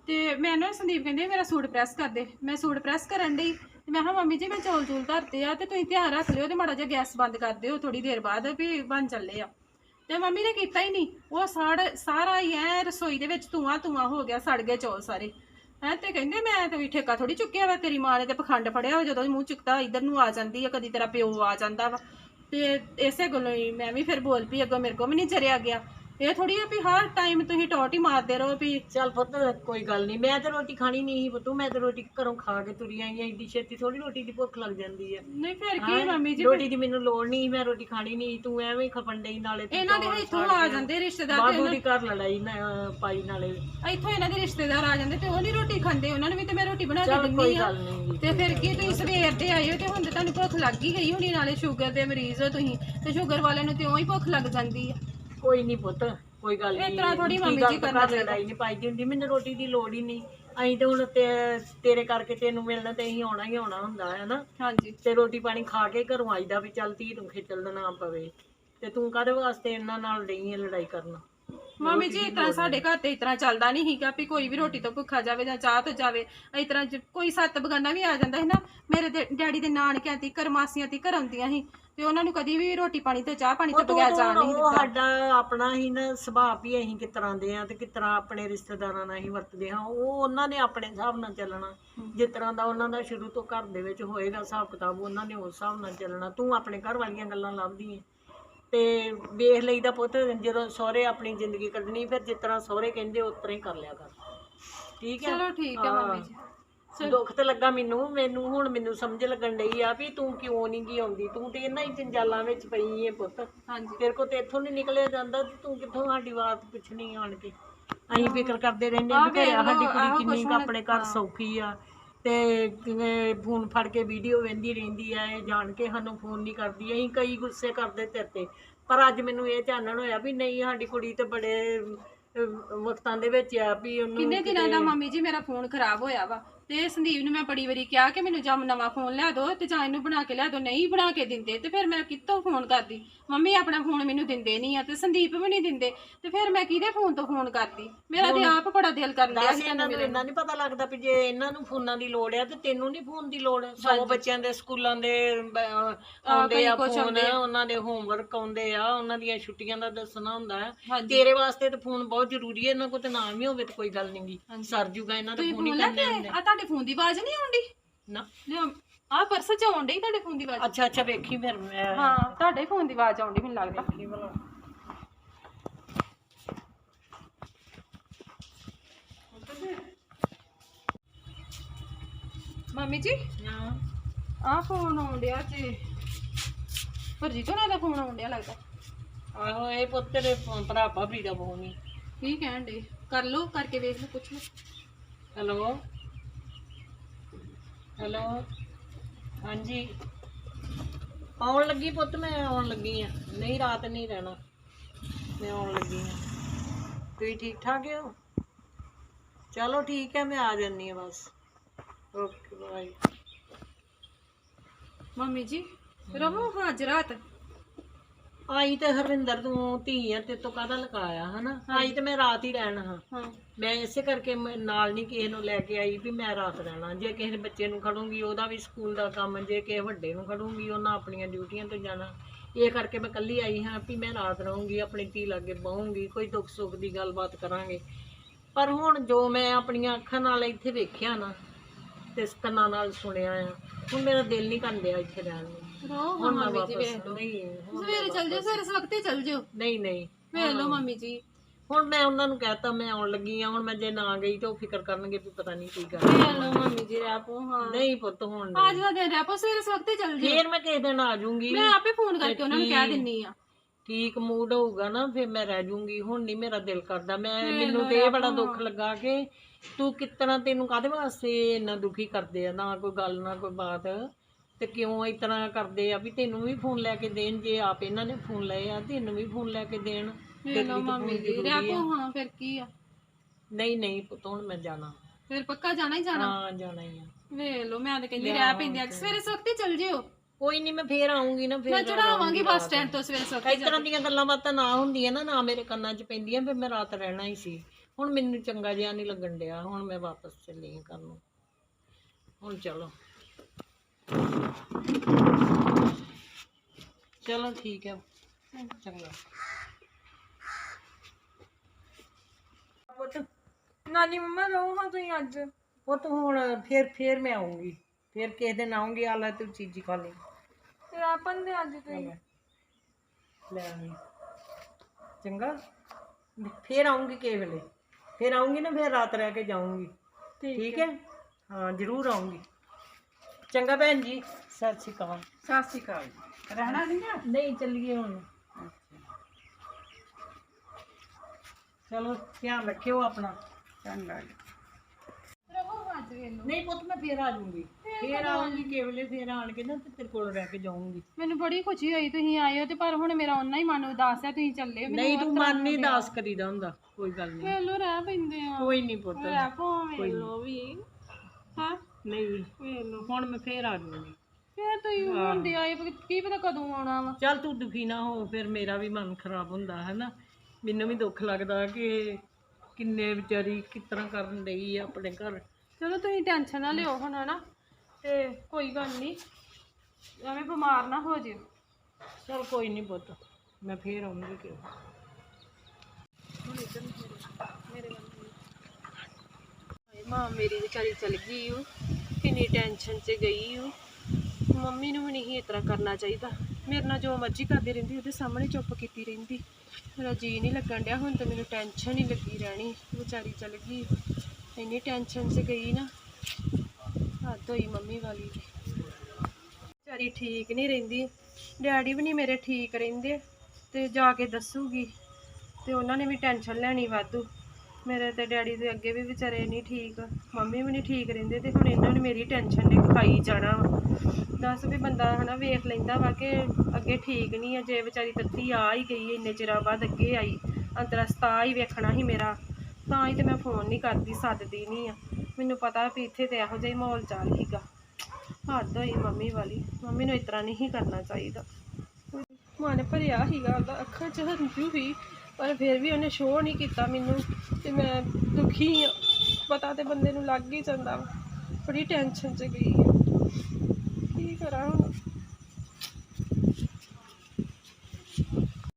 ਤੇ ਮੈਨੂੰ ਸੰਦੀਪ ਕਹਿੰਦੇ ਮੇਰਾ ਸੂਟ ਪ੍ਰੈਸ ਕਰ ਦੇ। ਮੈਂ ਸੂਟ ਪ੍ਰੈਸ ਕਰਨ ਡਈ। ਤੇ ਮੈਂ ਕਿਹਾ ਮੰਮੀ ਜੀ ਮੈਂ ਚੌਲ ਚੂਲ ਧਰਤੇ ਆ ਤੇ ਤੁਸੀਂ ਧਿਆਨ ਰੱਖ ਲਿਓ ਤੇ ਮਾੜਾ ਜਿਹਾ ਗੈਸ ਬੰਦ ਕਰ ਦਿਓ ਥੋੜੀ ਦੇਰ ਬਾਅਦ ਵੀ ਬਣ ਚੱਲੇ ਆ। ਤੇ ਮੰਮੀ ਨੇ ਕੀਤਾ ਹੀ ਨਹੀਂ। ਉਹ ਸਾੜ ਸਾਰਾ ਹੀ ਐ ਰਸੋਈ ਦੇ ਵਿੱਚ ਧੂਆਂ ਧੂਆਂ ਹੋ ਗਿਆ ਸੜ ਗਏ ਚੌਲ ਸਾਰੇ। ਹੈਂ ਤੇ ਕਹਿੰਦੇ ਮੈਂ ਤੇ ਵੀ ਠੇਕਾ ਥੋੜੀ ਚੁੱਕਿਆ ਵਾ, ਤੇਰੀ ਮਾਂ ਨੇ ਤੇ ਪਖੰਡ ਫੜਿਆ ਵਾ, ਜਦੋਂ ਮੂੰਹ ਚੁੱਕਦਾ, ਇਧਰ ਨੂੰ ਆ ਜਾਂਦੀ ਆ, ਕਦੀ ਤੇਰਾ ਪਿਓ ਆ ਜਾਂਦਾ ਵਾ। ਤੇ ਇਸੇ ਗੱਲੋਂ ਹੀ ਮੈਂ ਵੀ ਫਿਰ ਬੋਲ ਪਈ, ਅੱਗੋਂ ਮੇਰੇ ਕੋ ਵੀ ਨਹੀਂ ਚਰਿਆ ਗਿਆ। ਇਹ ਥੋੜੀ ਆ ਵੀ ਹਰ ਟਾਈਮ ਤੁਸੀਂ ਟੋਟ ਹੀ ਮਾਰਦੇ ਰਹੋ ਵੀ ਚੱਲ ਪੁੱਤ ਕੋਈ ਗੱਲ ਨਹੀਂ ਮੈਂ ਤਾਂ ਰੋਟੀ ਖਾਣੀ ਨਹੀਂ ਸੀ ਪੁੱਤੂ ਮੈਂ ਤਾਂ ਰੋਟੀ ਘਰੋਂ ਖਾ ਕੇ ਤੁਰੀ ਆਈ ਆਂ ਏਡੀ ਛੇਤੀ ਥੋੜੀ ਰੋਟੀ ਦੀ ਭੁੱਖ ਲੱਗ ਜਾਂਦੀ ਹੈ ਨਹੀਂ ਫਿਰ ਕੀ ਹੈਂ? ਮੰਮੀ ਜੀ ਰੋਟੀ ਦੀ ਮੈਨੂੰ ਲੋੜ ਨਹੀਂ ਮੈਂ ਰੋਟੀ ਖਾਣੀ ਨਹੀਂ ਤੂੰ ਐਵੇਂ ਖਪਣ ਡਈ ਨਾਲੇ ਤੂੰ ਇਹਨਾਂ ਦੇ ਚੌਲ ਇੱਥੋਂ ਸਾੜ ਆ ਕੇ। ਜਾਂਦੇ ਰਿਸ਼ਤੇਦਾਰ ਤੇ ਬਾਬੂ ਦੀ ਘਰ ਲੜਾਈ ਨਾ ਪਾਈ ਨਾਲੇ। ਇਹਨਾਂ- ਇੱਥੋਂ ਇਹਨਾਂ ਦੇ ਰਿਸ਼ਤੇਦਾਰ ਆ ਜਾਂਦੇ ਤੇ ਉਹ ਨਹੀਂ ਰੋਟੀ ਖਾਂਦੇ ਉਹਨਾਂ ਨੂੰ ਵੀ ਤੇ ਮੈਂ ਰੋਟੀ ਬਣਾ ਕੇ ਚੱਲ ਦਿੰਦੀ ਕੋਈ ਆ। ਗੱਲ ਨਹੀਂ ਤੇ ਫਿਰ ਕੀ ਤੁਸੀਂ ਸਵੇਰ ਦੇ ਹੋ ਤੇ ਹੁਣ ਤੇ ਤੁਹਾਨੂੰ ਭੁੱਖ ਲੱਗ ਹੀ ਗਈ ਹੋਣੀ ਨਾਲੇ ਸ਼ੂਗਰ ਦੇ ਮਰੀਜ਼ ਹੋ ਤੁਸੀਂ ਤੇ ਸ਼ੂਗਰ ਵਾਲਿਆਂ ਨੂੰ ਤੇ ਉਹੀ ਭੁੱਖ ਲੱਗ ਜਾਂਦੀ ਆ। ਕੋਈ ਨਹੀਂ ਪੁੱਤ ਕੋਈ ਗੱਲ ਨਹੀਂ ਇਸ ਤਰ੍ਹਾਂ ਥੋੜ੍ਹੀ ਮੰਮੀ ਜੀ ਕਰਨਾ ਚਾਹੀਦਾ। ਲੜਾਈ ਨਹੀਂ ਪਾਈ ਦੀ ਹੁੰਦੀ ਮੈਨੂੰ ਰੋਟੀ ਦੀ ਲੋੜ ਹੀ ਨਹੀਂ ਅਸੀਂ ਤੇ ਹੁਣ ਤੇ- ਤੇਰੇ ਕਰਕੇ ਤੈਨੂੰ ਮਿਲਣਾ ਤੇ ਅਸੀਂ ਆਉਣਾ ਹੀ ਆਉਣਾ ਹੁੰਦਾ ਹੈ ਨਾ ਹਾਂਜੀ। ਤੇ ਰੋਟੀ ਪਾਣੀ ਖਾ ਕੇ ਘਰੋਂ ਆਈਦਾ ਵੀ ਚੱਲ ਧੀ ਨੂੰ ਖੇਚਲ ਨਾ ਪਵੇ। ਤੇ ਤੂੰ ਕਾਹਦੇ ਵਾਸਤੇ ਇਹਨਾਂ ਨਾਲ ਡਈ ਹੈ ਲੜਾਈ ਕਰਨ? ਮੰਮੀ ਜੀ ਤਰ੍ਹਾਂ ਸਾਡੇ ਘਰ ਤੇ ਤਰ੍ਹਾਂ ਚੱਲਦਾ ਨਹੀਂ ਸੀਗਾ ਵੀ ਕੋਈ ਵੀ ਰੋਟੀ ਤੋਂ ਭੁੱਖਾ ਜਾਵੇ ਜਾਂ ਚਾਹ ਤੋਂ ਜਾਵੇ। ਜੇ ਕੋਈ ਸੱਤ ਬਗਾਨਾ ਵੀ ਆ ਜਾਂਦਾ ਹੈ ਨਾ ਮੇਰੇ ਡੈਡੀ ਦੇ ਨਾਨਕਿਆਂ ਤੀ ਕਰਮਾਸੀਆਂ ਤੀ ਘਰ ਆਉਂਦੀਆਂ ਸੀ ਤੇ ਉਹਨਾਂ ਨੂੰ ਕਦੀ ਵੀ ਰੋਟੀ ਪਾਣੀ ਤੇ ਚਾਹ ਪਾਣੀ ਤੋਂ ਉਹ ਬਗੈਰ ਜਾਣ ਨਹੀਂ ਉਹ ਦਿੱਤਾ। ਸਾਡਾ ਆਪਣਾ ਹੀ ਨਾ ਸੁਭਾਅ ਵੀ ਅਸੀਂ ਕਿਸ ਤਰ੍ਹਾਂ ਦੇ ਆ ਤੇ ਕਿਸ ਤਰ੍ਹਾਂ ਆਪਣੇ ਰਿਸ਼ਤੇਦਾਰਾਂ ਨਾਲ ਅਸੀਂ ਵਰਤਦੇ ਹਾਂ। ਉਹ ਉਹਨਾਂ ਨੇ ਆਪਣੇ ਹਿਸਾਬ ਨਾਲ ਚੱਲਣਾ। ਜਿਸ ਤਰ੍ਹਾਂ ਦਾ ਉਹਨਾਂ ਦਾ ਸ਼ੁਰੂ ਤੋਂ ਘਰ ਦੇ ਵਿੱਚ ਹੋਏਗਾ ਹਿਸਾਬ ਕਿਤਾਬ ਉਹਨਾਂ ਨੇ ਉਸ ਹਿਸਾਬ ਨਾਲ ਚੱਲਣਾ। ਤੂੰ ਆਪਣੇ ਘਰ ਵਾਲੀਆਂ ਗੱਲਾਂ ਲੱਭਦੀ ਹੈ ਤੇ ਵੇਖ ਲਈਦਾ ਪੁੱਤ ਜਦੋਂ ਸਹੁਰੇ ਆਪਣੀ ਜ਼ਿੰਦਗੀ ਕੱਢਣੀ ਫਿਰ ਜਿਸ ਤਰ੍ਹਾਂ ਸਹੁਰੇ ਕਹਿੰਦੇ ਉਸ ਤਰ੍ਹਾਂ ਹੀ ਕਰ ਲਿਆ ਕਰ। ਠੀਕ ਹੈ? ਚਲੋ ਠੀਕ ਹੈ ਮੰਮੀ ਜੀ। ਚਲੋ। ਦੁੱਖ ਤੇ ਲੱਗਾ ਮੈਨੂੰ ਮੈਨੂੰ ਹੁਣ ਮੈਨੂੰ ਸਮਝ ਲੱਗਣ ਡਈ ਆ ਵੀ ਤੂੰ ਕਿਉਂ ਨਹੀਂ ਗਈ ਆਉਂਦੀ? ਤੂੰ ਤੇ ਇਹਨਾਂ ਹੀ ਜੰਜਾਲਾਂ ਵਿੱਚ ਪਈ ਏ ਪੁੱਤ। ਹਾਂਜੀ। ਤੇਰੇ ਕੋ ਤੇ ਇੱਥੋਂ ਨਹੀਂ ਨਿਕਲਿਆ ਜਾਂਦਾ ਤੇ ਤੂੰ ਕਿੱਥੋਂ ਸਾਡੀ ਬਾਤ ਪੁੱਛਣੀ ਆਣ ਕੇ? ਅਸੀਂ ਫਿਕਰ ਕਰਦੇ ਰਹਿੰਦੇ ਆ ਵੀ ਘਰੇ ਵੇਖ ਲਓ, ਸਾਡੀ ਆਹੋ ਕੁੜੀ ਕਿੰਨੀ ਕੁਛ ਕੁ ਹੁਣ- ਆਪਣੇ ਘਰ ਸੌਖੀ ਆ। ਤੇ ਫੋਨ ਫੜ ਕੇ ਵੀਡੀਓ ਵੇਂਦੀ ਰਹਿੰਦੀ ਆ ਇਹ ਜਾਣ ਕੇ ਸਾਨੂੰ ਫੋਨ ਨਹੀਂ ਕਰਦੀ। ਅਸੀਂ ਕਈ ਗੁੱਸੇ ਕਰਦੇ ਤੇਰੇ ਤੇ। ਪਰ ਅੱਜ ਮੈਨੂੰ ਇਹ ਚਾਨਣ ਹੋਇਆ ਵੀ ਨਹੀਂ ਸਾਡੀ ਕੁੜੀ ਤੇ ਬੜੇ ਵਕਤਾਂ ਦੇ ਵਿੱਚ ਆ ਵੀ ਉਹਨੂੰ ਕਿੰਨੇ ਦਿਨਾਂ ਦਾ ਮੰਮੀ ਜੀ? ਮੇਰਾ ਫੋਨ ਖਰਾਬ ਹੋਇਆ ਵਾ। ਤੇ ਸੰਦੀਪ ਨੂੰ ਮੈਂ ਬੜੀ ਵਾਰੀ ਕਿਹਾ ਕਿ ਮੈਨੂੰ ਜਾਂ ਨਵਾਂ ਫੋਨ ਲਿਆ ਦਿਓ ਤੇ ਜਾਂ ਇਹਨੂੰ ਬਣਾ ਕੇ ਲਿਆ ਦਿਓ ਨਹੀਂ ਬਣਾ ਕੇ ਦਿੰਦੇ ਤੇ ਫਿਰ ਮੈਂ ਕਿੱਥੋਂ ਫੋਨ ਕਰਦੀ? ਮੰਮੀ ਆਪਣਾ ਫੋਨ ਮੈਨੂੰ ਦਿੰਦੇ ਨਹੀਂ ਆ ਤੇ ਸੰਦੀਪ ਵੀ ਨਹੀਂ ਦਿੰਦੇ ਤੇ ਫਿਰ ਮੈਂ ਕਿਹਦੇ ਫੋਨ ਤੋਂ ਫੋਨ ਕਰਦੀ? ਮੇਰਾ ਤੇ ਆਪ ਬੜਾ ਦਿਲ ਦੱਸ ਸੀ ਇਹਨਾਂ ਨੂੰ ਇੰਨਾ ਨਹੀਂ ਪਤਾ ਲੱਗਦਾ ਵੀ ਜੇ ਇਹਨਾਂ ਨੂੰ ਫੋਨਾਂ ਦੀ ਲੋੜ ਆ ਤੇ ਤੈਨੂੰ ਨਹੀਂ ਫੋਨ ਦੀ ਲੋੜ। ਸੌ ਬੱਚਿਆਂ ਦੇ ਸਕੂਲਾਂ ਦੇ ਆਉਂਦੇ ਆ ਫੋਨ। ਉਹਨਾਂ ਦੇ ਹੋਮਵਰਕ ਆਉਂਦੇ ਆ ਉਹਨਾਂ ਦੀਆਂ ਛੁੱਟੀਆਂ ਦਾ ਦੱਸਣਾ ਹੁੰਦਾ ਹੈ ਤੇਰੇ ਵਾਸਤੇ ਤਾਂ ਫੋਨ ਬਹੁਤ ਜ਼ਰੂਰੀ ਹੈ ਇਹਨਾਂ ਕੋਲ ਤੇ ਨਾਮ ਹੀ ਹੋਵੇ ਤੇ ਕੋਈ ਗੱਲ ਨਹੀਂਗੀ। ਸਰ ਜੂਗਾ ਇਹਨਾਂ ਦਾ ਫੋਨ ਹੀ ਲੈ ਕਰਨੇ ਹੁੰਦੇ ਆ ਤੁਹਾਡੇ ਫੋਨ ਦੀ ਆਵਾਜ਼ ਨਹੀਂ ਆਉਂਦੀ? ਨਾ। ਲਿਓ ਆ ਪਰਸ ਚ ਆਉਣ ਡਈ ਤੁਹਾਡੇ ਫੋਨ ਦੀ ਆਵਾਜ਼। ਅੱਛਾ ਅੱਛਾ ਵੇਖੀ ਫਿਰ ਮੈਂ। ਹਾਂ ਤੁਹਾਡੇ ਫੋਨ ਦੀ ਆਵਾਜ਼ ਆਉਂਦੀ ਮੈਨੂੰ ਲੱਗਦਾ। ਵੇਖੀ ਭਲਾ। ਮੰਮੀ ਜੀ? ਹਾਂ ਆ ਫੋਨ ਆਉਣ ਡਿਆ ਤੇ ਭਰਜੀ ਤੋਂ ਨਾ ਦਾ ਫੋਨ ਆਉਣ ਡਿਆ ਲੱਗਦਾ। ਆਹੋ ਇਹ ਪੁੱਤ ਤੇਰੇ ਭਰਾ ਭਾਬੀ ਦਾ ਫੋਨ ਹੀ ਕੀ ਕਹਿਣ ਡੇ ਕਰ ਲੋ ਕਰਕੇ ਵੇਖ ਲਓ ਪੁੱਛ ਲਓ। ਹੈਲੋ? ਹੈਲੋ? ਹਾਂਜੀ। ਆਉਣ ਲੱਗੀ ਪੁੱਤ, ਮੈਂ ਆਉਣ ਲੱਗੀ ਆ। ਨਹੀਂ, ਰਾਤ ਨਹੀਂ ਰਹਿਣਾ। ਮੈਂ ਆਉਣ ਲੱਗੀ ਆ। ਤੁਸੀਂ ਠੀਕ ਠਾਕ ਹੋ ਚਲੋ ਠੀਕ ਹੈ, ਮੈਂ ਆ ਜਾਨੀ ਆ ਬਸ। Okay, bye. ਮੰਮੀ ਜੀ ਰਹੋ ਰਾਤ। ਆਈ ਤੇ ਹਰਵਿੰਦਰ ਤੂੰ ਧੀ ਆ ਤੇ ਤੋ ਕਾਹਦਾ ਲਗਾਇਆ ਹਨਾ? ਆਈ ਤੇ ਮੈਂ ਰਾਤ ਹੀ ਰਹਿਣਾ ਹਾਂ। ਹਾਂ। ਮੈਂ ਇਸੇ ਕਰਕੇ ਮੈਂ ਨਾਲ ਨਹੀਂ ਕਿਸੇ ਨੂੰ ਲੈ ਕੇ ਆਈ ਵੀ ਮੈਂ ਰਾਤ ਰਹਿਣਾ। ਜੇ ਕਿਸੇ ਬੱਚੇ ਨੂੰ ਖੜੂੰਗੀ ਉਹਦਾ ਵੀ ਸਕੂਲ ਦਾ ਕੰਮ ਜੇ ਕਿਸੇ ਵੱਡੇ ਨੂੰ ਖੜੂੰਗੀ ਉਹਨਾਂ ਆਪਣੀਆਂ ਡਿਊਟੀਆਂ ਤੇ ਜਾਣਾ। ਇਹ ਕਰਕੇ ਮੈਂ ਕੱਲੀ ਆਈ ਹਾਂ ਵੀ ਮੈਂ ਰਾਤ ਰਹੂੰਗੀ ਆਪਣੀ ਧੀ ਲਾਗੇ ਬਹੂੰਗੀ ਕੋਈ ਦੁੱਖ ਸੁੱਖ ਦੀ ਗੱਲਬਾਤ ਕਰਾਂਗੇ। ਪਰ ਹੁਣ ਜੋ ਮੈਂ ਆਪਣੀਆਂ ਅੱਖਾਂ ਨਾਲ ਇੱਥੇ ਵੇਖਿਆ ਨਾ ਤੇ ਕੰਨਾਂ ਨਾਲ ਸੁਣਿਆ ਆ ਹੁਣ ਮੇਰਾ ਦਿਲ ਨਹੀਂ ਕਰਨ ਡਿਆ ਇੱਥੇ ਰਹਿਣ ਨੂੰ। ਹੁਣ ਮੈਂ ਮੰਮੀ ਜੀ ਵਾਪਸ। ਵੇਖ ਲਓ। ਨਹੀਂ ਹੁਣ ਸਵੇਰੇ ਚੱਲ ਜਾਓ ਸਵੇਰੇ ਸਵਖਤੇ ਚੱਲ ਜਾਓ। ਨਹੀਂ ਨਹੀਂ ਵੇਖ ਲਓ ਮੰਮੀ ਜੀ। ਹੁਣ ਮੈਂ ਉਹਨਾਂ ਨੂੰ ਕਹਿਤਾ ਮੈਂ ਆਉਣ ਲੱਗੀ ਆ ਹੁਣ ਮੈਂ ਜੇ ਨਾ ਗਈ ਤਾਂ ਉਹ ਫਿਕਰ ਕਰਨਗੇ ਵੀ ਪਤਾ ਨਹੀਂ ਕੀ ਕਰ ਵੇਖ ਲਓ ਮੰਮੀ ਜੀ ਰਹਿ ਪੋ ਹਾਂ। ਨਹੀਂ ਪੁੱਤ ਹੁਣ ਅੱਜ ਦਾ ਦਿਨ ਰਹਿ ਪੋ ਸਵੇਰੇ ਸਵਖਤੇ ਚੱਲ ਜਾਓ। ਫੇਰ ਮੈਂ ਕਿਸੇ ਦਿਨ ਆ ਜਾਊਂਗੀ। ਮੈਂ ਆਪੇ ਫੋਨ ਕਰਕੇ ਉਹਨਾਂ ਨੂੰ ਕਹਿ ਦਿੰਨੀ ਆ। ਠੀਕ ਮੂਡ ਹੋਊਗਾ ਨਾ ਫਿਰ ਮੈਂ ਰਹਿ ਜਾਊਂਗੀ। ਹੁਣ ਨਹੀਂ ਮੇਰਾ ਦਿਲ ਕਰਦਾ। ਮੈਂ ਮੈਨੂੰ ਤੇ ਇਹ ਬੜਾ ਦੁੱਖ ਲੱਗਾ ਕਿ ਤੂੰ ਕਿਤਨਾ ਤੈਨੂੰ ਕਾਹਦੇ ਵਾਸਤੇ ਇੰਨਾ ਦੁਖੀ ਕਰਦੇ ਆ? ਨਾ ਕੋਈ ਗੱਲ ਨਾ ਕੋਈ ਬਾਤ। ਤੇ ਕਿਉਂ ਇਸ ਤਰ੍ਹਾਂ ਕਰਦੇ ਆ ਵੀ ਤੈਨੂੰ ਵੀ ਫੋਨ ਲੈ ਕੇ ਦੇਣ ਜੇ ਆਪ ਇਹਨਾਂ ਨੇ ਫੋਨ ਲਏ ਆ ਤੈਨੂੰ ਵੀ ਫੋਨ ਲੈ ਕੇ ਦੇਣ। ਵੇਖ ਲਓ ਮੰਮੀ ਜੀ। ਰਹਿ ਪੋ ਹਾਂ ਫਿਰ ਕੀ ਆ? ਨਹੀਂ ਨਹੀਂ ਪੁੱਤ ਹੁਣ ਮੈਂ ਜਾਣਾ। ਫਿਰ ਪੱਕਾ ਜਾਣਾ ਹੀ ਜਾਣਾ? ਹਾਂ ਜਾਣਾ ਹੀ ਆ। ਵੇਖ ਲਓ ਮੈਂ ਤਾਂ ਕਹਿੰਦੀ ਰਹਿ ਪੈਂਦੀ ਆ ਸਵੇਰੇ ਸਵਖਤੇ ਚੱਲ ਜਿਓ। ਕੋਈ ਨਹੀਂ ਮੈਂ ਫੇਰ ਆਉਂਗੀ ਨਾ ਮੈਂ ਫੇਰ ਚੜਾਵਾਂਗੀ ਬੱਸ ਸਟੈਂਡ ਤੋਂ ਸਵੇਰੇ ਸਵਖਤੇ ਇਸ ਤਰ੍ਹਾਂ ਦੀਆਂ ਗੱਲਾਂ ਬਾਤਾਂ ਨਾ ਹੁੰਦੀਆਂ ਨਾ ਨਾ ਮੇਰੇ ਕੰਨਾਂ 'ਚ ਪੈਂਦੀਆਂ ਫਿਰ ਮੈਂ ਰਾਤ ਰਹਿਣਾ ਹੀ ਸੀ। ਹੁਣ ਮੈਨੂੰ ਚੰਗਾ ਜਿਹਾ ਨਹੀਂ ਲੱਗਣ ਡਿਆ ਹੁਣ ਮੈਂ ਵਾਪਸ ਚੱਲੀ ਹਾਂ ਘਰ ਨੂੰ। ਹੁਣ ਚਲੋ। ਚਲੋ ਠੀਕ ਹੈ। ਚੰਗਾ। ਪੁੱਤ ਨਾਨੀ ਮੰਮਾ ਰਹੋ ਹਾਂ ਤੁਸੀਂ ਅੱਜ? ਪੁੱਤ ਹੁਣ ਫੇਰ ਫੇਰ ਮੈਂ ਆਉਂਗੀ ਫੇਰ ਕਿਸੇ ਦਿਨ ਆਉਂਗੀ ਆ ਲੈ ਤੂੰ ਚੀਜ਼ੀ ਖਾ ਲਈ। ਤੇ ਆਪਨ ਦੇ ਅੱਜ ਤੁਸੀਂ। ਲੈ। ਚੰਗਾ। ਫੇਰ ਆਉਂਗੀ ਕਿਸੇ ਵੇਲੇ। ਫੇਰ ਆਉਂਗੀ ਨਾ ਫੇਰ ਰਾਤ ਰਹਿ ਕੇ ਜਾਊਂਗੀ। ਠੀਕ ਹੈ। ਹਾਂ? ਜ਼ਰੂਰ ਆਉਂਗੀ ਚੰਗਾ ਭੈਣ ਜੀ। ਸਤਿ ਸ਼੍ਰੀ ਅਕਾਲ। ਸਤਿ ਸ਼੍ਰੀ ਅਕਾਲ। ਰਹਿਣਾ ਨਹੀਂ ਆ? ਨਹੀਂ ਚੱਲੀਏ ਹੁਣ। ਚਲੋ ਧਿਆਨ ਰੱਖਿਓ ਆਪਣਾ। ਚੰਗਾ ਜੀ। ਨਹੀਂ ਪੁੱਤ ਮੈਂ ਫੇਰ ਆ ਜਾਊਂਗੀ। ਫੇਰ ਆਉਂਗੀ ਕਿਸੇ ਵੇਲੇ ਫੇਰ ਆਣ ਕੇ ਨਾ ਤੇ ਤੇਰੇ ਕੋਲ ਰਹਿ ਕੇ ਜਾਊਂਗੀ। ਮੈਨੂੰ ਬੜੀ ਖੁਸ਼ੀ ਹੋਈ ਤੁਸੀਂ ਆਏ ਹੋ ਤੇ ਪਰ ਹੁਣ ਮੇਰਾ ਓਨਾ ਹੀ ਮਨ ਉਦਾਸ ਹੈ ਤੁਸੀਂ ਚੱਲੇ ਹੋ। ਨਹੀਂ ਤੂੰ ਮਨ ਨਹੀਂ ਦਾਸ ਕਰੀਦਾ ਹੁੰਦਾ ਕੋਈ ਗੱਲ ਨਹੀਂ ਵੇਖ ਲਓ ਰਹਿ ਪੈਂਦੇ ਆ। ਕੋਈ ਨਹੀਂ ਪੁੱਤ। ਰਹਿ ਵੇਖ ਲਓ ਵੀ। ਹਾਂ? ਨਹੀਂ। ਵੇਖ ਲਓ ਹੁਣ ਮੈਂ ਫੇਰ ਆ ਜਾਊਂਗੀ ਫੇਰ ਤੁਸੀਂ ਹੁੰਦੇ ਆਏ ਪਰ ਕੀ ਪਤਾ ਕਦੋਂ ਆਉਣਾ ਵਾ? ਚੱਲ ਤੂੰ ਦੁਖੀ ਨਾ ਹੋ ਫਿਰ ਮੇਰਾ ਵੀ ਮਨ ਖਰਾਬ ਹੁੰਦਾ ਹੈ ਨਾ ਮੈਨੂੰ ਵੀ ਦੁੱਖ ਲੱਗਦਾ ਕਿ ਕਿੰਨੇ ਵਿਚਾਰੀ ਕਿਸ ਤਰ੍ਹਾਂ ਕਰਨ ਲਈ ਆਪਣੇ ਘਰ। ਚਲੋ ਤੁਸੀਂ ਟੈਨਸ਼ਨ ਨਾ ਲਿਓ ਹੁਣ ਹਨਾ? ਤੇ ਕੋਈ ਗੱਲ ਨਹੀਂ ਐਵੇਂ ਬਿਮਾਰ ਨਾ ਹੋ ਜਿਓ। ਚੱਲ ਕੋਈ ਨਹੀਂ ਪੁੱਤ ਮੈਂ ਫੇਰ ਆਉਂਗੀ ਕਿ ਮਾਂ ਮੇਰੀ ਵਿਚਾਰੀ ਚਲ ਗਈ ਉਹ ਕਿੰਨੀ ਟੈਨਸ਼ਨ 'ਚ ਗਈ ਉਹ ਮੰਮੀ ਨੂੰ ਵੀ ਨਹੀਂ ਇਸ ਤਰ੍ਹਾਂ ਕਰਨਾ ਚਾਹੀਦਾ। ਮੇਰੇ ਨਾਲ ਜੋ ਮਰਜ਼ੀ ਕਰਦੀ ਰਹਿੰਦੀ, ਉਹਦੇ ਸਾਹਮਣੇ ਚੁੱਪ ਕੀਤੀ ਰਹਿੰਦੀ। ਮੇਰਾ ਜੀ ਨਹੀਂ ਲੱਗਣ ਡਿਆ, ਹੁਣ ਤਾਂ ਮੈਨੂੰ ਟੈਨਸ਼ਨ ਹੀ ਲੱਗੀ ਰਹਿਣੀ। ਵਿਚਾਰੀ ਚਲ ਗਈ। ਇੰਨੀ ਟੈਨਸ਼ਨ 'ਚ ਗਈ ਨਾ, ਹੱਦ ਹੋਈ ਮੰਮੀ ਵਾਲੀ। ਦੀ ਵਿਚਾਰੀ ਠੀਕ ਨਹੀਂ ਰਹਿੰਦੀ। ਡੈਡੀ ਵੀ ਨਹੀਂ ਮੇਰੇ ਠੀਕ ਰਹਿੰਦੇ। ਤੇ ਜਾ ਕੇ ਦੱਸੂਗੀ। ਤੇ ਉਹਨਾਂ ਨੇ ਵੀ ਟੈਨਸ਼ਨ ਲੈਣੀ ਵਾਧੂ। ਮੇਰੇ ਤੇ ਡੈਡੀ ਦੇ ਅੱਗੇ ਵੀ ਵਿਚਾਰੇ ਨਹੀਂ ਠੀਕ, ਮੰਮੀ ਵੀ ਨਹੀਂ ਠੀਕ ਰਹਿੰਦੇ ਤੇ ਹੁਣ ਇਹਨਾਂ ਨੇ ਮੇਰੀ ਟੈਨਸ਼ਨ ਨੇ ਖਾਈ ਜਾਣਾ ਦੱਸ ਵੀ ਬੰਦਾ ਹਨਾ ਵੇਖ ਲੈਂਦਾ ਵਾ ਕਿ ਅੱਗੇ ਠੀਕ ਨਹੀਂ ਹੈ ਜੇ ਵਿਚਾਰੀ ਤੱਤੀ ਆ ਹੀ ਗਈ, ਇੰਨੇ ਚਿਰਾਂ ਬਾਅਦ ਅੱਗੇ ਆਈ ਅੰਤਰਸਤਾ ਹੀ ਵੇਖਣਾ ਹੀ ਮੇਰਾ, ਤਾਂ ਹੀ ਤੇ ਮੈਂ ਫੋਨ ਨਹੀਂ ਕਰਦੀ, ਸੱਦਦੀ ਨਹੀਂ ਆ। ਮੈਨੂੰ ਪਤਾ ਵੀ ਇੱਥੇ ਤੇ ਇਹੋ ਜਿਹਾ ਹੀ ਮਾਹੌਲ ਚੱਲ ਹੀਗਾ ਹੱਦ ਹੋਈ ਮੰਮੀ ਵਾਲੀ, ਮੰਮੀ ਨੂੰ ਇਸ ਤਰ੍ਹਾਂ ਨਹੀਂ ਕਰਨਾ ਚਾਹੀਦਾ। ਮਨ ਭਰਿਆ ਸੀਗਾ ਉਹਦਾ ਅੱਖਾਂ 'ਚ ਹੰਝੂ ਸੀ। ਪਰ ਫਿਰ ਵੀ ਉਹਨੇ ਸ਼ੋਅ ਨਹੀਂ ਕੀਤਾ ਮੈਨੂੰ ਤੇ ਮੈਂ ਦੁਖੀ ਹਾਂ। ਪਤਾ ਤੇ ਬੰਦੇ ਨੂੰ ਲੱਗ ਹੀ ਜਾਂਦਾ ਬੜੀ ਟੈਨਸ਼ਨ 'ਚ ਗਈ ਆ ਕੀ ਕਰਾਂ ਹੁਣ?